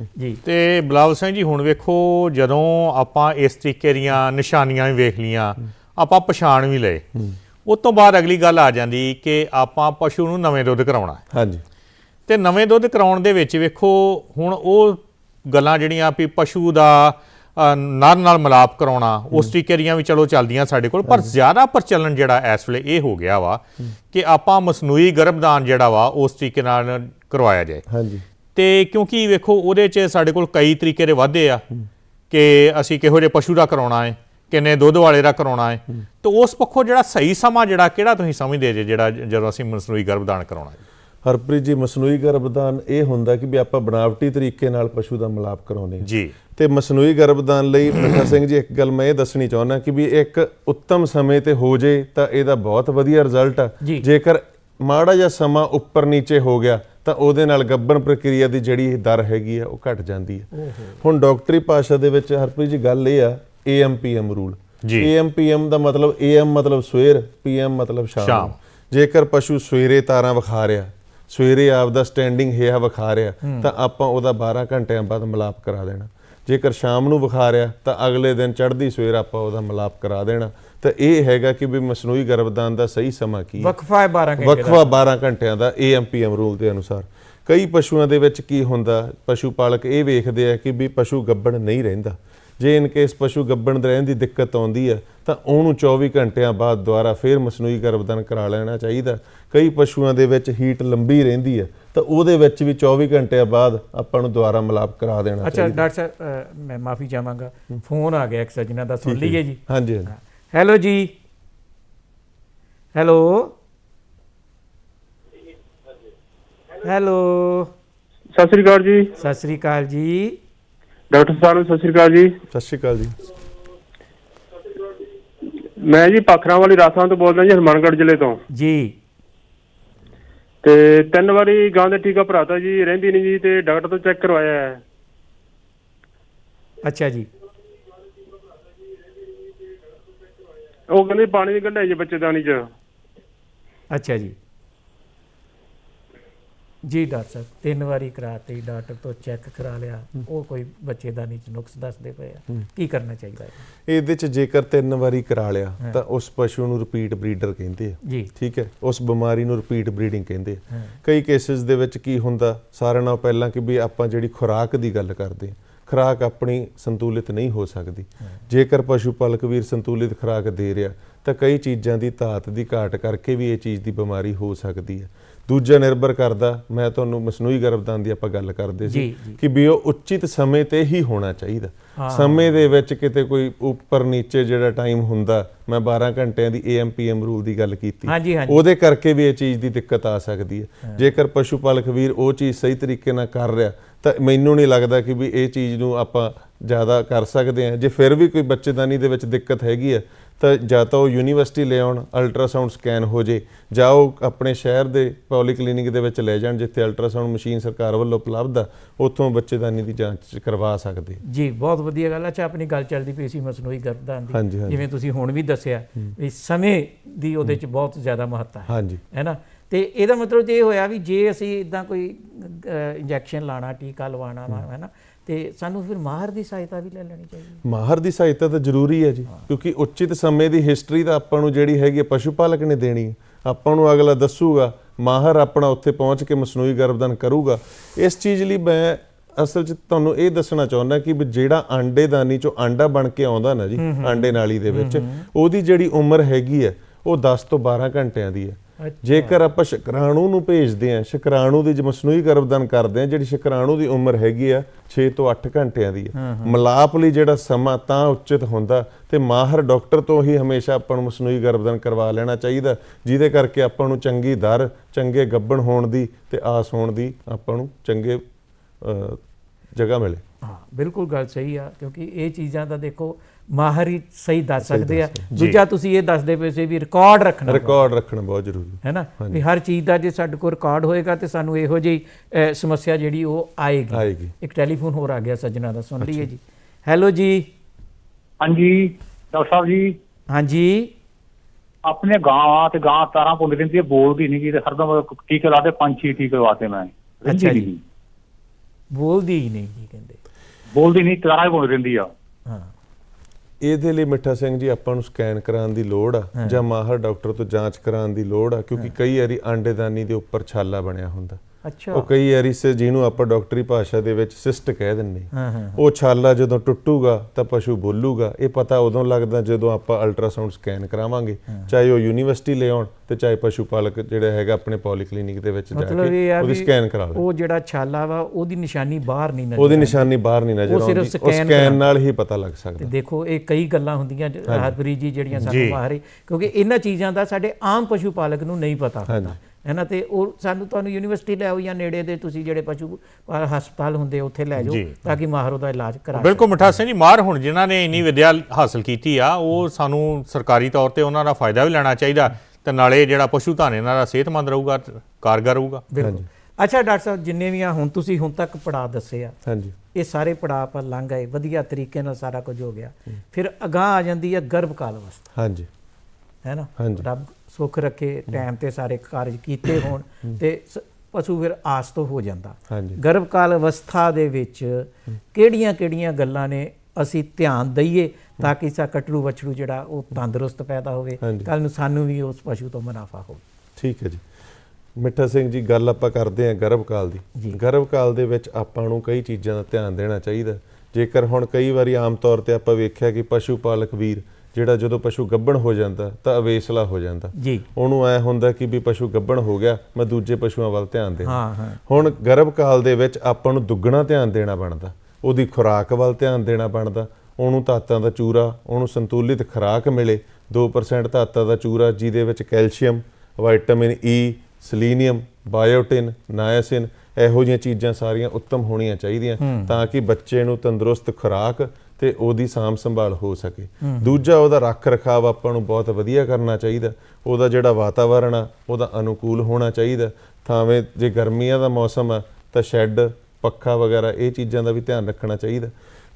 ਜੀ। ਤੇ ਬਲਾਵਲ ਸਿੰਘ ਜੀ ਹੁਣ ਵੇਖੋ ਜਦੋਂ ਆਪਾਂ ਇਸ ਤਰੀਕੇ ਦੀਆਂ ਨਿਸ਼ਾਨੀਆਂ ਵੀ ਵੇਖ ਲੀਆਂ ਆਪਾਂ ਪਛਾਣ ਵੀ ਲਏ ਉਸ ਤੋਂ ਬਾਅਦ ਅਗਲੀ ਗੱਲ ਆ ਜਾਂਦੀ ਕਿ ਆਪਾਂ ਪਸ਼ੂ ਨੂੰ ਨਵੇਂ ਦੁੱਧ ਕਰਾਉਣਾ। ਹੈ। ਹਾਂਜੀ। ਤੇ ਨਵੇਂ ਦੁੱਧ ਕਰਾਉਣ ਦੇ ਵਿੱਚ ਵੇਖੋ ਹੁਣ ਉਹ ਗੱਲਾਂ ਜਿਹੜੀਆਂ ਵੀ ਪਸ਼ੂ ਦਾ ਨਰ ਨਾਲ ਮਿਲਾਪ ਕਰਾਉਣਾ ਉਸ ਤਰੀਕੇ ਦੀਆਂ ਵੀ ਚਲੋ ਚੱਲਦੀਆਂ ਸਾਡੇ ਕੋਲ ਪਰ ਜ਼ਿਆਦਾ ਪ੍ਰਚਲਨ ਜਿਹੜਾ ਇਸ ਵੇਲੇ ਇਹ ਹੋ ਗਿਆ ਵਾ ਕਿ ਆਪਾਂ ਮਸਨੂਈ ਗਰਭਦਾਨ ਜਿਹੜਾ ਵਾ ਉਸ ਤਰੀਕੇ ਨਾਲ ਕਰਵਾਇਆ ਜਾਏ। ਹਾਂਜੀ। ਤੇ ਕਿਉਂਕਿ ਵੇਖੋ ਉਹਦੇ 'ਚ ਸਾਡੇ ਕੋਲ ਕਈ ਤਰੀਕੇ ਦੇ ਵਾਧੇ ਆ ਕਿ ਅਸੀਂ ਕਿਹੋ ਜਿਹੇ ਪਸ਼ੂ ਦਾ ਕਰਾਉਣਾ ਹੈ ਕਿੰਨੇ ਦੁੱਧ ਵਾਲੇ ਦਾ ਕਰਾਉਣਾ ਹੈ। ਤੇ ਉਸ ਪੱਖੋਂ ਜਿਹੜਾ ਸਹੀ ਸਮਾਂ ਜਿਹੜਾ ਕਿਹੜਾ ਤੁਸੀਂ ਸਮਝਦੇ ਜੇ ਜਿਹੜਾ ਜਦੋਂ ਅਸੀਂ ਮਸਨੂਈ ਗਰਭਦਾਨ ਕਰਾਉਣਾ ਹੈ ਹਰਪ੍ਰੀਤ ਜੀ ਮਸਨੂਈ ਗਰਭਦਾਨ ਇਹ ਹੁੰਦਾ ਕਿ ਵੀ ਆਪਾਂ ਬਣਾਵਟੀ ਤਰੀਕੇ ਨਾਲ ਪਸ਼ੂ ਦਾ ਮਿਲਾਪ ਕਰਾਉਂਦੇ ਹਾਂ। ਜੀ। ਤੇ ਮਸਨੂਈ ਗਰਭਦਾਨ ਲਈ ਪ੍ਰਖਾ ਸਿੰਘ ਜੀ ਇੱਕ ਗੱਲ ਮੈਂ ਇਹ ਦੱਸਣੀ ਚਾਹੁੰਦਾ ਕਿ ਵੀ ਇੱਕ ਉੱਤਮ ਸਮੇਂ ਤੇ ਹੋ ਜੇ ਤਾਂ ਇਹਦਾ ਬਹੁਤ ਵਧੀਆ ਰਿਜ਼ਲਟ ਆ। ਜੇਕਰ ਮਾੜਾ ਜਿਹਾ ਸਮਾਂ ਉੱਪਰ ਨੀਚੇ ਹੋ ਗਿਆ ਤਾਂ ਉਹਦੇ ਨਾਲ ਗੱਭਣ ਪ੍ਰਕਿਰਿਆ ਦੀ ਜਿਹੜੀ ਦਰ ਹੈਗੀ ਆ ਉਹ ਘਟ ਜਾਂਦੀ ਹੈ ਹੁਣ ਡਾਕਟਰੀ ਭਾਸ਼ਾ ਦੇ ਵਿੱਚ ਹਰਪ੍ਰੀਤ ਜੀ ਗੱਲ ਇਹ ਆ ਏਐਮਪੀਐਮ ਰੂਲ। ਏਐਮਪੀਐਮ ਦਾ ਮਤਲਬ ਏਐਮ ਮਤਲਬ ਸਵੇਰ ਪੀਐਮ ਮਤਲਬ ਸ਼ਾਮ। ਜੇਕਰ ਪਸ਼ੂ ਸਵੇਰੇ ਤਾਰਾਂ ਵਿਖਾ ਰਿਹਾ ਸਵੇਰੇ ਆਪਦਾ ਸਟੈਂਡਿੰਗ ਹੇਆ ਵਿਖਾ ਰਿਹਾ ਤਾਂ ਆਪਾਂ ਉਹਦਾ 12 ਘੰਟਿਆਂ ਬਾਅਦ ਮਿਲਾਪ ਕਰਾ ਦੇਣਾ। ਜੇਕਰ ਸ਼ਾਮ ਨੂੰ ਵਿਖਾ ਰਿਹਾ ਤਾਂ ਅਗਲੇ ਦਿਨ ਚੜ੍ਹਦੀ ਸਵੇਰ ਆਪਾਂ ਉਹਦਾ ਮਿਲਾਪ ਕਰਾ ਦੇਣਾ। ਤਾਂ ਇਹ ਹੈਗਾ ਕਿ ਵੀ ਮਸਨੂਈ ਗਰਭਦਾਨ ਦਾ ਸਹੀ ਸਮਾਂ ਕੀ ਹੈ? ਵਕਫਾ ਹੈ 12 ਘੰਟੇ ਦਾ। ਵਕਫਾ 12 ਘੰਟਿਆਂ ਦਾ ਏਐਮਪੀਐਮ ਰੂਲ ਦੇ ਅਨੁਸਾਰ। ਕਈ ਪਸ਼ੂਆਂ ਦੇ ਵਿੱਚ ਕੀ ਹੁੰਦਾ ਪਸ਼ੂ ਪਾਲਕ ਇਹ ਵੇਖਦੇ ਆ ਕਿ ਵੀ ਪਸ਼ੂ ਗੱਭਣ ਨਹੀਂ ਰਹਿੰਦਾ। ਜੇ ਇਨ ਕੇਸ ਪਸ਼ੂ ਗੱਭਣ ਦੇ ਰਹਿਣ ਦੀ ਦਿੱਕਤ ਆਉਂਦੀ ਹੈ ਤਾਂ ਉਹਨੂੰ 24 ਘੰਟਿਆਂ ਬਾਅਦ ਦੁਬਾਰਾ ਫੇਰ ਮਸਨੂਈ ਗਰਭਦਾਨ ਕਰਾ ਲੈਣਾ ਚਾਹੀਦਾ। ਕਈ ਪਸ਼ੂਆਂ ਦੇ ਵਿੱਚ ਹੀਟ ਲੰਬੀ ਰਹਿੰਦੀ ਹੈ ਤਾਂ ਉਹਦੇ ਵਿੱਚ ਵੀ 24 ਘੰਟਿਆਂ ਬਾਅਦ ਆਪਾਂ ਨੂੰ ਦੁਬਾਰਾ ਮਿਲਾਪ ਕਰਾ ਦੇਣਾ ਅੱਛਾ ਚਾਹੀਦਾ। ਡਾਕਟਰ ਸਾਹਿਬ ਮੈਂ ਮਾਫੀ ਚਾਹਾਂਗਾ। ਫੋਨ ਆ ਗਿਆ ਇੱਕ ਸੱਜਣਾ ਦਾ ਸੁਣ ਲਈਏ ਜੀ। ਹਾਂਜੀ ਹਾਂਜੀ। ਹੈਲੋ ਜੀ। ਹੈਲੋ। ਹੈਲੋ। ਸਤਿ ਸ੍ਰੀ ਅਕਾਲ ਜੀ। ਸਤਿ ਸ੍ਰੀ ਅਕਾਲ ਜੀ। ਡਾਕਟਰ ਸਾਹਿਬ ਸਤਿ ਸ੍ਰੀ ਅਕਾਲ ਜੀ। ਸਤਿ ਸ਼੍ਰੀ ਅਕਾਲ ਜੀ। ਮੈਂ ਜੀ ਪਾਖਰਾਂ ਵਾਲੀ ਰਾਸਾਂ ਤੋਂ ਬੋਲਦਾ ਜੀ ਹਰਮਨਗੜ੍ਹ ਜ਼ਿਲ੍ਹੇ ਤੋਂ। ਜੀ। ਤੇ ਤਿੰਨ ਵਾਰੀ ਗਾਂ ਦੇ ਟੀਕਾ ਭਰਾਤਾ ਜੀ ਰਹਿੰਦੀ ਨਹੀਂ ਜੀ ਤੇ ਡਾਕਟਰ ਤੋਂ ਚੈੱਕ ਕਰਵਾਇਆ ਹੈ। ਅੱਛਾ ਜੀ। ਉਹ ਕਹਿੰਦੇ ਪਾਣੀ ਦੀ ਗੰਢਾਈ ਜੀ ਬੱਚੇਦਾਨੀ ਚ। ਅੱਛਾ ਜੀ। ਜੀ ਡਾਕਟਰ ਸਾਹਿਬ ਤਿੰਨ ਵਾਰੀ ਕਰਾਤੀ ਡਾਕਟਰ ਤੋਂ ਚੈੱਕ ਕਰਾ ਲਿਆ ਉਹ ਕੋਈ ਬੱਚੇਦਾਨੀ ਚ ਨੁਕਸ ਦੱਸਦੇ ਪਏ ਆ। ਕੀ ਕਰਨਾ ਚਾਹੀਦਾ ਹੈ? ਇਹਦੇ ਚ ਜੇਕਰ ਤਿੰਨ ਵਾਰੀ ਕਰਾ ਲਿਆ ਤਾਂ ਉਸ ਪਸ਼ੂ ਨੂੰ ਰਿਪੀਟ ਬਰੀਡਰ ਕਹਿੰਦੇ ਆ। ਜੀ। ਠੀਕ ਹੈ? ਉਸ ਬਿਮਾਰੀ ਨੂੰ ਰਿਪੀਟ ਬਰੀਡਿੰਗ ਕਹਿੰਦੇ ਆ। ਕਈ ਕੇਸਿਸ ਦੇ ਵਿੱਚ ਕੀ ਹੁੰਦਾ ਸਾਰਿਆਂ ਨਾਲੋਂ ਪਹਿਲਾਂ ਕਿ ਵੀ ਆਪਾਂ ਜਿਹੜੀ ਖੁਰਾਕ ਦੀ ਗੱਲ ਕਰਦੇ ਹਾਂ ਖੁਰਾਕ ਆਪਣੀ ਸੰਤੁਲਿਤ ਨਹੀਂ ਹੋ ਸਕਦੀ। ਜੇਕਰ ਪਸ਼ੂ ਪਾਲਕ ਵੀਰ ਸੰਤੁਲਿਤ ਖੁਰਾਕ ਦੇ ਰਿਹਾ ਤਾਂ ਕਈ ਚੀਜ਼ਾਂ ਦੀ ਧਾਤ ਦੀ ਘਾਟ ਕਰਕੇ ਵੀ ਇਹ ਚੀਜ਼ ਦੀ ਬਿਮਾਰੀ ਹੋ ਸਕਦੀ ਹੈ। ਦੂਜਾ ਨਿਰਭਰ ਕਰਦਾ ਮੈਂ ਤੁਹਾਨੂੰ ਮਸਨੂਈ ਗਰਭਦਾਨ ਦੀ ਆਪਾਂ ਗੱਲ ਕਰਦੇ ਸੀ। ਕਿ ਵੀ ਉਹ ਉਚਿਤ ਸਮੇਂ ਤੇ ਹੀ ਹੋਣਾ ਚਾਹੀਦਾ। ਸਮੇਂ ਦੇ ਵਿੱਚ ਕਿਤੇ ਕੋਈ ਉੱਪਰ ਨੀਚੇ ਜਿਹੜਾ ਟਾਈਮ ਹੁੰਦਾ ਮੈਂ 12 ਘੰਟਿਆਂ ਦੀ ਏਐਮ ਪੀਐਮ ਰੂਲ ਦੀ ਗੱਲ ਕੀਤੀ। ਉਹਦੇ ਕਰਕੇ ਵੀ ਇਹ ਚੀਜ਼ ਦੀ ਦਿੱਕਤ ਆ ਸਕਦੀ ਹੈ। ਜੇਕਰ ਪਸ਼ੂ ਪਾਲਕ ਵੀਰ ਉਹ ਚੀਜ਼ ਸਹੀ ਤਰੀਕੇ ਨਾਲ ਕਰ ਰਿਹਾ ਤਾਂ ਮੈਨੂੰ ਨਹੀਂ ਲੱਗਦਾ ਕਿ ਵੀ ਇਹ ਚੀਜ਼ ਨੂੰ ਆਪਾਂ ਜ਼ਿਆਦਾ ਕਰ ਸਕਦੇ ਹਾਂ। ਜੇ ਫਿਰ ਵੀ ਕੋਈ ਬੱਚੇਦਾਨੀ ਦੇ ਵਿੱਚ ਦਿੱਕਤ ਹੈਗੀ ਹੈ ਤਾਂ ਜਾਂ ਤਾਂ ਉਹ ਯੂਨੀਵਰਸਿਟੀ ਲੈ ਆਉਣ ਅਲਟਰਾਸਾਊਂਡ ਸਕੈਨ ਹੋ ਜੇ ਜਾਂ ਉਹ ਆਪਣੇ ਸ਼ਹਿਰ ਦੇ ਪੋਲੀਕਲੀਨਿਕ ਦੇ ਵਿੱਚ ਲੈ ਜਾਣ ਜਿੱਥੇ ਅਲਟਰਾਸਾਊਂਡ ਮਸ਼ੀਨ ਸਰਕਾਰ ਵੱਲੋਂ ਉਪਲਬਧ ਆ ਉੱਥੋਂ ਬੱਚੇਦਾਨੀ ਦੀ ਜਾਂਚ ਕਰਵਾ ਸਕਦੇ। ਜੀ ਬਹੁਤ ਵਧੀਆ ਗੱਲ ਆ। ਅੱਛਾ ਆਪਣੀ ਗੱਲ ਚੱਲਦੀ ਪਈ ਸੀ ਮਸਨੂਈ ਗਰਭਦਾਨ ਦੀ। ਜਿਵੇਂ ਤੁਸੀਂ ਹੁਣ ਵੀ ਦੱਸਿਆ ਵੀ ਸਮੇਂ ਦੀ ਉਹਦੇ ਚ ਬਹੁਤ ਜ਼ਿਆਦਾ ਮਹੱਤਤਾ ਹੈ। ਹਾਂਜੀ। ਹੈ ਨਾ? ਤੇ ਇਹਦਾ ਮਤਲਬ ਇਹ ਹੋਇਆ ਵੀ ਜੇ ਅਸੀਂ ਇਦਾਂ ਕੋਈ ਇੰਜੈਕਸ਼ਨ ਲਾਣਾ ਟੀਕਾ ਲਵਾਉਣਾ ਵਾ ਹੈ ਨਾ? ਤੇ ਸਾਨੂੰ ਫਿਰ ਮਾਹਰ ਦੀ ਸਹਾਇਤਾ ਵੀ ਲੈ ਲੈਣੀ ਚਾਹੀਦੀ ਮਾਹਰ ਦੀ ਸਹਾਇਤਾ ਤਾਂ ਜ਼ਰੂਰੀ ਹੈ ਜੀ ਕਿਉਂਕਿ ਉਚਿਤ ਸਮੇਂ ਦੀ ਹਿਸਟਰੀ ਤਾਂ ਆਪਾਂ ਨੂੰ ਜਿਹੜੀ ਹੈਗੀ ਪਸ਼ੂ ਪਾਲਕ ਨੇ ਦੇਣੀ ਹੈ। ਆਪਾਂ ਨੂੰ ਅਗਲਾ ਦੱਸੂਗਾ ਮਾਹਰ ਆਪਣਾ ਉੱਥੇ ਪਹੁੰਚ ਕੇ ਮਸਨੂਈ ਗਰਭਦਾਨ ਕਰੂਗਾ। ਇਸ ਚੀਜ਼ ਲਈ ਮੈਂ ਅਸਲ 'ਚ ਤੁਹਾਨੂੰ ਇਹ ਦੱਸਣਾ ਚਾਹੁੰਦਾ ਕਿ ਜਿਹੜਾ ਆਂਡੇਦਾਨੀ ਚੋਂ ਆਂਡਾ ਬਣ ਕੇ ਆਉਂਦਾ ਨਾ ਜੀ ਆਂਡੇ ਨਾਲੀ ਦੇ ਵਿੱਚ ਉਹਦੀ ਜਿਹੜੀ ਉਮਰ ਹੈਗੀ ਹੈ ਉਹ 10 ਤੋਂ 12 ਘੰਟਿਆਂ ਦੀ ਹੈ। ਜੇਕਰ ਆਪਾਂ ਸ਼ੁਕਰਾਣੂ ਨੂੰ ਭੇਜਦੇ ਹਾਂ ਸ਼ੁਕਰਾਣੂ ਦੀ ਜੇ ਮਸਨੂਈ ਗਰਭਦਾਨ ਕਰਦੇ ਹਾਂ ਜਿਹੜੀ ਸ਼ੁਕਰਾਣੂ ਦੀ ਉਮਰ ਹੈਗੀ ਆ 6 ਤੋਂ 8 ਘੰਟਿਆਂ ਦੀ ਹੈ ਮਲਾਪ ਲਈ ਜਿਹੜਾ ਸਮਾਂ ਤਾਂ ਉਚਿਤ ਹੁੰਦਾ ਤੇ ਮਾਹਰ ਡਾਕਟਰ ਤੋਂ ਹੀ ਹਮੇਸ਼ਾ ਆਪਾਂ ਨੂੰ ਮਸਨੂਈ ਗਰਭਦਾਨ ਕਰਵਾ ਲੈਣਾ ਚਾਹੀਦਾ ਜਿਹਦੇ ਕਰਕੇ ਆਪਾਂ ਨੂੰ ਚੰਗੀ ਦਰ ਚੰਗੇ ਗੱਭਣ ਹੋਣ ਦੀ ਤੇ ਆਸ ਹੋਣ ਦੀ ਆਪਾਂ ਨੂੰ ਚੰਗੇ ਜਗ੍ਹਾ ਮਿਲੇ। ਹਾਂ ਬਿਲਕੁਲ ਗੱਲ ਸਹੀ ਆ ਕਿਉਂਕਿ ਇਹ ਚੀਜ਼ਾਂ ਦਾ ਦੇਖੋ ਮਾਹਰ ਹੀ ਸਹੀ ਦੱਸ ਸਕਦੇ ਆ। ਦੂਜਾ ਤੁਸੀਂ ਇਹ ਦੱਸਦੇ ਪਏ ਸੀ ਵੀ ਰਿਕਾਰਡ ਰੱਖਣਾ ਰਿਕਾਰਡ ਰੱਖਣਾ ਬਹੁਤ ਜ਼ਰੂਰੀ। ਹੈ ਨਾ? ਵੀ ਹਰ ਚੀਜ਼ ਦਾ ਜੇ ਸਾਡੇ ਕੋਲ ਰਿਕਾਰਡ ਹੋਏਗਾ ਤੇ ਸਾਨੂੰ ਇਹੋ ਜਿਹੀ ਸਮੱਸਿਆ ਜਿਹੜੀ ਉਹ ਆਏਗੀ। ਆਏਗੀ। ਇੱਕ ਟੈਲੀਫੋਨ ਹੋਰ ਆ ਗਿਆ ਸੱਜਣਾ ਦਾ ਸੁਣ ਲਈਏ ਜੀ। ਹੈਲੋ ਜੀ। ਹਾਂਜੀ ਡਾਕਟਰ ਸਾਹਿਬ ਜੀ। ਹਾਂਜੀ। ਆਪਣੇ ਗਾਂ ਤੇ ਗਾਂ ਤਾਰਾਂ ਪੁੰਨ ਦਿੰਦੀ ਹੈ ਬੋਲਦੀ ਨਹੀਂ ਗੀ ਤੇ ਹਰਦਮ ਟੀਕੇ ਲਾਦੇ ਪੰਜ ਛੇ ਟੀਕੇ ਲਵਾਤੇ ਮੈਂ। ਅੱਛਾ ਜੀ। ਬੋਲਦੀ ਹੀ ਨਹੀਂ ਜੀ ਕਹਿੰਦੇ। ਬੋਲਦੀ ਨਹੀਂ ਹੀ ਪੁੰਨ ਦਿੰਦੀ ਆ। ਹਾਂ। ਇਹਦੇ ਲਈ ਮਿੱਠਾ ਸਿੰਘ ਜੀ ਆਪਾਂ ਨੂੰ ਸਕੈਨ ਕਰਾਉਣ ਦੀ ਲੋੜ ਆ ਜਾਂ ਮਾਹਰ ਡਾਕਟਰ ਤੋਂ ਜਾਂਚ ਕਰਾਉਣ ਦੀ ਲੋੜ ਆ ਕਿਉਂਕਿ ਕਈ ਵਾਰੀ ਆਂਡੇਦਾਨੀ ਦੇ ਉੱਪਰ ਛਾਲਾ ਬਣਿਆ ਹੁੰਦਾ। ਅੱਛਾ। ਉਹ ਕਈ ਵਾਰੀ ਸੇ ਜਿਹਨੂੰ ਆਪਾਂ ਡਾਕਟਰੀ ਭਾਸ਼ਾ ਦੇ ਵਿੱਚ ਸਿਸਟ ਕਹਿ ਦਿੰਨੇ ਹਾਂ। ਹਾਂ ਉਹ ਛਾਲਾ ਜਦੋਂ ਟੁੱਟੂਗਾ ਤਾਂ ਪਸ਼ੂ ਬੋਲੂਗਾ। ਇਹ ਪਤਾ ਉਦੋਂ ਲੱਗਦਾ ਜਦੋਂ ਆਪਾਂ ਅਲਟਰਾਸਾਊਂਡ ਸਕੈਨ ਕਰਾਵਾਂਗੇ। ਚਾਹੇ ਉਹ ਯੂਨੀਵਰਸਿਟੀ ਲੈ ਆਉਣ ਤੇ ਚਾਹੇ ਪਸ਼ੂ ਪਾਲਕ ਜਿਹੜਾ ਹੈਗਾ ਆਪਣੇ ਪੋਲੀਕਲੀਨਿਕ ਦੇ ਵਿੱਚ ਜਾ ਕੇ ਉਹਦੀ ਸਕੈਨ ਕਰਾ ਲਓ ਉਹ ਜਿਹੜਾ ਛਾਲਾ ਵਾ ਉਹਦੀ ਨਿਸ਼ਾਨੀ ਬਾਹਰ ਨਹੀਂ ਨਜ਼ਰ ਉਹਦੀ ਨਿਸ਼ਾਨੀ ਬਾਹਰ ਨਹੀਂ ਨਜ਼ਰ ਉਹ ਸਿਰਫ ਆਉਂਦੀ। ਉਹ ਸਕੈਨ ਨਾਲ ਹੀ ਪਤਾ ਲੱਗ ਤੇ ਸਕਦਾ ਦੇਖੋ ਇਹ ਕਈ ਗੱਲਾਂ ਹੁੰਦੀਆਂ ਹਰਪ੍ਰੀਤ ਜੀ ਜਿਹੜੀਆਂ ਸਾਨੂੰ। ਬਾਹਰ ਕਿਉਂਕਿ ਇਹਨਾਂ ਚੀਜ਼ਾਂ ਦਾ ਸਾਡੇ ਆਮ ਪਸ਼ੂ ਪਾਲਕ ਨੂੰ ਨਹੀਂ ਪਤਾ। ਹਾਂਜੀ। ਹੁੰਦਾ ਹੈ ਨਾ ਤੇ ਉਹ ਸਾਨੂੰ ਤੁਹਾਨੂੰ ਯੂਨੀਵਰਸਿਟੀ ਲੈ ਆਓ ਜਾਂ ਨੇੜੇ ਦੇ ਤੁਸੀਂ ਜਿਹੜੇ ਪਸ਼ੂ ਹਸਪਤਾਲ ਹੁੰਦੇ ਉੱਥੇ ਲੈ ਜਾਓ। ਤਾਂ ਕਿ ਮਾਹਰ ਉਹਦਾ ਇਲਾਜ ਕਰਾ ਬਿਲਕੁਲ ਮਿਠਾ ਸਿੰਘ ਜੀ ਮਾਰ ਹੁਣ ਜਿਨ੍ਹਾਂ ਨੇ ਇੰਨੀ ਵਿਦਿਆ ਹਾਸਲ ਕੀਤੀ ਆ ਉਹ ਸਾਨੂੰ ਸਰਕਾਰੀ ਤੌਰ ਤੇ ਉਹਨਾਂ ਦਾ ਫਾਇਦਾ ਵੀ ਲੈਣਾ ਚਾਹੀਦਾ ਤੇ ਨਾਲੇ ਜਿਹੜਾ ਪਸ਼ੂ ਧਨ ਇਹਨਾਂ ਦਾ ਸਿਹਤਮੰਦ ਰਹੂਗਾ ਕਾਰਗਰ ਰਹੂਗਾ। ਬਿਲਕੁਲ। ਅੱਛਾ ਡਾਕਟਰ ਸਾਹਿਬ ਜਿੰਨੇ ਵੀ ਆ ਹੁਣ ਤੁਸੀਂ ਹੁਣ ਤੱਕ ਪੜਾ ਦੱਸੇ ਆ। ਹਾਂਜੀ। ਇਹ ਸਾਰੇ ਪੜਾਅ ਆਪਾਂ ਲੰਘ ਗਏ ਵਧੀਆ ਤਰੀਕੇ ਨਾਲ ਸਾਰਾ ਕੁਝ ਹੋ ਗਿਆ। ਫਿਰ ਅਗਾਹ ਆ ਜਾਂਦੀ ਹੈ ਗਰਭਕਾਲ ਅਵਸਥਾ। ਹਾਂਜੀ। ਹੈ ਨਾ ਹਾਂਜੀ। ਰੱਬ ਸੁੱਖ ਰੱਖੇ ਟਾਈਮ ਤੇ ਸਾਰੇ ਕਾਰਜ ਕੀਤੇ ਹੋਣ ਤੇ ਪਸ਼ੂ ਫਿਰ ਆਸ ਤੋਂ ਹੋ ਜਾਂਦਾ। ਗਰਭਕਾਲ ਅਵਸਥਾ ਦੇ ਵਿੱਚ ਕਿਹੜੀਆਂ-ਕਿਹੜੀਆਂ ਗੱਲਾਂ ਨੇ ਅਸੀਂ ਧਿਆਨ ਦਈਏ ਤਾਂ ਕਿ ਸਾ ਕਟਰੂ ਵਛੜੂ ਜਿਹੜਾ ਉਹ ਤੰਦਰੁਸਤ ਪੈਦਾ ਹੋਵੇ। ਕੱਲ ਨੂੰ ਸਾਨੂੰ ਵੀ ਉਸ ਪਸ਼ੂ ਤੋਂ ਮੁਨਾਫਾ ਹੋਵੇ। ਠੀਕ ਹੈ ਜੀ। ਮਿੱਠਾ ਸਿੰਘ ਜੀ ਗੱਲ ਆਪਾਂ ਕਰਦੇ ਹਾਂ ਗਰਭਕਾਲ ਜੀ। ਦੀ ਗਰਭਕਾਲ ਦੇ ਵਿੱਚ ਆਪਾਂ ਨੂੰ ਕਈ ਚੀਜ਼ਾਂ ਦਾ ਧਿਆਨ ਦੇਣਾ ਚਾਹੀਦਾ। ਜੇਕਰ ਹੁਣ ਕਈ ਵਾਰੀ ਆਮ ਤੌਰ ਤੇ ਆਪਾਂ ਵੇਖਿਆ ਕਿ ਪਸ਼ੂ ਪਾਲਕ ਵੀਰ ਜਿਹੜਾ ਜਦੋਂ ਪਸ਼ੂ ਗੱਭਣ ਹੋ ਜਾਂਦਾ ਤਾਂ ਅਵੇਸਲਾ ਹੋ ਜਾਂਦਾ। ਜੀ। ਉਹਨੂੰ ਐ ਹੁੰਦਾ ਕਿ ਵੀ ਪਸ਼ੂ ਗੱਭਣ ਹੋ ਗਿਆ ਮੈਂ ਦੂਜੇ ਪਸ਼ੂਆਂ ਵੱਲ ਧਿਆਨ ਦੇਣਾ। ਹਾਂ ਹਾਂ। ਹੁਣ ਗਰਭਕਾਲ ਦੇ ਵਿੱਚ ਆਪਾਂ ਨੂੰ ਦੁੱਗਣਾ ਧਿਆਨ ਦੇਣਾ ਬਣਦਾ। ਉਹਦੀ ਖੁਰਾਕ ਵੱਲ ਧਿਆਨ ਦੇਣਾ ਬਣਦਾ। ਉਹਨੂੰ ਤਾਤਾਂ ਦਾ ਚੂਰਾ ਉਹਨੂੰ ਸੰਤੁਲਿਤ ਖੁਰਾਕ ਮਿਲੇ। 2% ਤਾਤਾਂ ਦਾ ਚੂਰਾ ਜਿਹਦੇ ਵਿੱਚ ਕੈਲਸ਼ੀਅਮ ਵਿਟਾਮਿਨ ਈ ਸਲੀਨੀਅਮ ਬਾਇਓਟਿਨ ਨਾਇਸਿਨ ਇਹੋ ਜਿਹੀਆਂ ਚੀਜ਼ਾਂ ਸਾਰੀਆਂ ਉੱਤਮ ਹੋਣੀਆਂ ਚਾਹੀਦੀਆਂ ਤਾਂ ਕਿ ਬੱਚੇ ਨੂੰ ਤੰਦਰੁਸਤ ਖੁਰਾਕ ਤੇ ਉਹਦੀ ਸਾਂਭ ਸੰਭਾਲ ਹੋ ਸਕੇ। ਦੂਜਾ ਉਹਦਾ ਰੱਖ ਰਖਾਵ ਆਪਾਂ ਨੂੰ ਬਹੁਤ ਵਧੀਆ ਕਰਨਾ ਚਾਹੀਦਾ। ਉਹਦਾ ਜਿਹੜਾ ਵਾਤਾਵਰਣ ਆ ਉਹਦਾ ਅਨੁਕੂਲ ਹੋਣਾ ਚਾਹੀਦਾ। ਥਾਵੇਂ ਜੇ ਗਰਮੀਆਂ ਦਾ ਮੌਸਮ ਆ ਤਾਂ ਸ਼ੈੱਡ ਪੱਖਾ ਵਗੈਰਾ ਇਹ ਚੀਜ਼ਾਂ ਦਾ ਵੀ ਧਿਆਨ ਰੱਖਣਾ ਚਾਹੀਦਾ।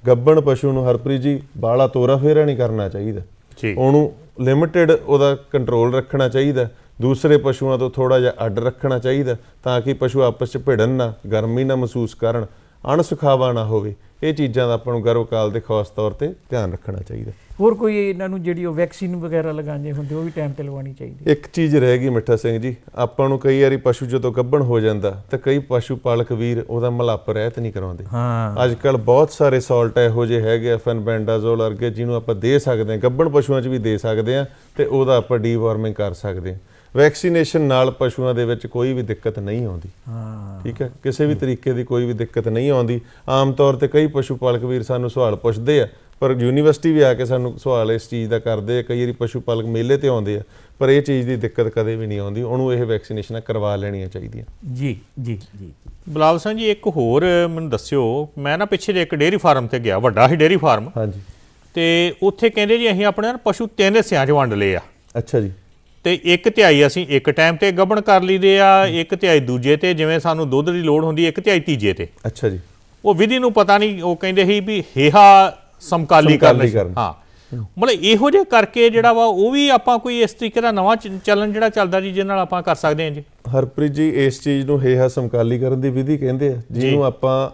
ਗੱਬਣ ਪਸ਼ੂ ਨੂੰ ਹਰਪ੍ਰੀਤ ਜੀ ਬਾਲਾ ਤੋਰਾ ਫੇਰਾ ਨਹੀਂ ਕਰਨਾ ਚਾਹੀਦਾ। ਜੀ। ਉਹਨੂੰ ਲਿਮਿਟਿਡ ਉਹਦਾ ਕੰਟਰੋਲ ਰੱਖਣਾ ਚਾਹੀਦਾ। ਦੂਸਰੇ ਪਸ਼ੂਆਂ ਤੋਂ ਥੋੜਾ ਜਿਹਾ ਅੱਡ ਰੱਖਣਾ ਚਾਹੀਦਾ ਤਾਂ ਕਿ ਪਸ਼ੂ ਆਪਸ ਚ ਭਿੜਨ ਨਾ ਗਰਮੀ ਨਾ ਮਹਿਸੂਸ ਕਰਨ। ਅਣਸੁਖਾਵਾ ਨਾ ਹੋਵੇ ਇਹ ਚੀਜ਼ਾਂ ਦਾ ਆਪਾਂ ਨੂੰ ਗਰਭਕਾਲ ਦੇ ਖਾਸ ਤੌਰ ਤੇ ਧਿਆਨ ਰੱਖਣਾ ਚਾਹੀਦਾ। ਹੋਰ ਕੋਈ ਇਹਨਾਂ ਨੂੰ ਜਿਹੜੀ ਉਹ ਵੈਕਸੀਨ ਵਗੈਰਾ ਲਗਾਉਂਦੇ ਹੁੰਦੇ ਉਹ ਵੀ ਟਾਈਮ ਤੇ ਲਗਵਾਉਣੀ ਚਾਹੀਦੀ ਇੱਕ ਚੀਜ਼ ਰਹਿ ਗਈ ਮਿੱਠਾ ਸਿੰਘ ਜੀ ਆਪਾਂ ਨੂੰ ਕਈ ਵਾਰੀ ਪਸ਼ੂ ਜਦੋਂ ਗੱਭਣ ਹੋ ਜਾਂਦਾ ਤਾਂ ਕਈ ਪਸ਼ੂ ਪਾਲਕ ਵੀਰ ਉਹਦਾ ਮਲੱਪ ਰਹਿਤ ਨਹੀਂ ਕਰਾਉਂਦੇ। ਹਾਂ। ਅੱਜ ਕੱਲ ਬਹੁਤ ਸਾਰੇ ਸਾਲਟ ਇਹੋ ਜਿਹੇ ਹੈਗੇ ਆ ਫੈਨਬੈਂਡਾਜ਼ੋਲ ਵਰਗੇ ਜਿਹਨੂੰ ਆਪਾਂ ਦੇ ਸਕਦੇ ਹਾਂ ਗੱਭਣ ਪਸ਼ੂਆਂ 'ਚ ਵੀ ਦੇ ਸਕਦੇ ਹਾਂ ਤੇ ਉਹਦਾ ਆਪਾਂ ਡੀਵਾਰਮਿੰਗ ਕਰ ਸਕਦੇ ਹਾਂ। ਵੈਕਸੀਨੇਸ਼ਨ ਨਾਲ ਪਸ਼ੂਆਂ ਦੇ ਵਿੱਚ ਕੋਈ ਵੀ ਦਿੱਕਤ ਨਹੀਂ ਆਉਂਦੀ। ਹਾਂ। ਠੀਕ ਹੈ? ਕਿਸੇ ਵੀ ਤਰੀਕੇ ਦੀ ਕੋਈ ਵੀ ਦਿੱਕਤ ਨਹੀਂ ਆਉਂਦੀ। ਆਮ ਤੌਰ ਤੇ ਕਈ ਪਸ਼ੂ ਪਾਲਕ ਵੀਰ ਸਾਨੂੰ ਸਵਾਲ ਪੁੱਛਦੇ ਆ ਪਰ ਯੂਨੀਵਰਸਿਟੀ ਵੀ ਆ ਕੇ ਸਾਨੂੰ ਸਵਾਲ ਇਸ ਚੀਜ਼ ਦਾ ਕਰਦੇ ਆ ਕਈ ਵਾਰੀ ਪਸ਼ੂ ਪਾਲਕ ਮੇਲੇ ਤੇ ਆਉਂਦੇ ਆ ਪਰ ਇਹ ਚੀਜ਼ ਦੀ ਦਿੱਕਤ ਕਦੇ ਵੀ ਨਹੀਂ ਆਉਂਦੀ। ਉਹਨੂੰ ਇਹ ਵੈਕਸੀਨੇਸ਼ਨਾਂ ਕਰਵਾ ਲੈਣੀਆਂ ਚਾਹੀਦੀਆਂ। ਜੀ ਜੀ ਜੀ। ਬਲਾਲ ਸਿੰਘ ਜੀ ਇੱਕ ਹੋਰ ਮੈਨੂੰ ਦੱਸਿਓ ਮੈਂ ਨਾ ਪਿੱਛੇ ਜੇ ਇੱਕ ਡੇਅਰੀ ਫਾਰਮ ਤੇ ਗਿਆ ਵੱਡਾ ਹੀ ਡੇਅਰੀ ਫਾਰਮ। ਹਾਂਜੀ। ਤੇ ਉੱਥੇ ਕਹਿੰਦੇ ਜੀ ਅਸੀਂ ਆਪਣੇ ਪਸ਼ੂ ਤਿੰਨ ਹਿੱਸਿਆਂ 'ਚ ਵੰਡ ਲਏ ਆ। ਅੱਛਾ ਜੀ। ਤੇ ਇੱਕ ਤਿਹਾਈ ਅਸੀਂ ਇੱਕ ਟਾਈਮ ਤੇ ਗਬਣ ਕਰ ਲਈਦੇ ਆ ਇੱਕ ਤਿਹਾਈ ਦੂਜੇ ਤੇ ਜਿਵੇਂ ਸਾਨੂੰ ਦੁੱਧ ਦੀ ਲੋੜ ਹੁੰਦੀ ਇੱਕ ਤਿਹਾਈ ਤੀਜੇ ਤੇ। ਅੱਛਾ ਜੀ। ਉਹ ਵਿਧੀ ਨੂੰ ਪਤਾ ਨਹੀਂ ਉਹ ਕਹਿੰਦੇ ਸੀ ਵੀ ਹੇਹਾ ਸਮਕਾਲੀ ਕਰਨ ਹਾਂ। ਮਤਲਬ ਇਹੋ ਜੇ ਕਰਕੇ ਜਿਹੜਾ ਵਾ ਉਹ ਵੀ ਆਪਾਂ ਕੋਈ ਇਸ ਤਰੀਕੇ ਦਾ ਨਵਾਂ ਚੱਲਣ ਜਿਹੜਾ ਚੱਲਦਾ ਜੀ ਜਿਹਦੇ ਨਾਲ ਆਪਾਂ ਕਰ ਸਕਦੇ ਹਾਂ ਜੀ। ਹਰਪ੍ਰੀਤ ਜੀ ਇਸ ਚੀਜ਼ ਨੂੰ ਹੇਹਾ ਸਮਕਾਲੀ ਕਰਨ ਦੀ ਵਿਧੀ ਕਹਿੰਦੇ ਆ ਜਿਹਨੂੰ ਆਪਾਂ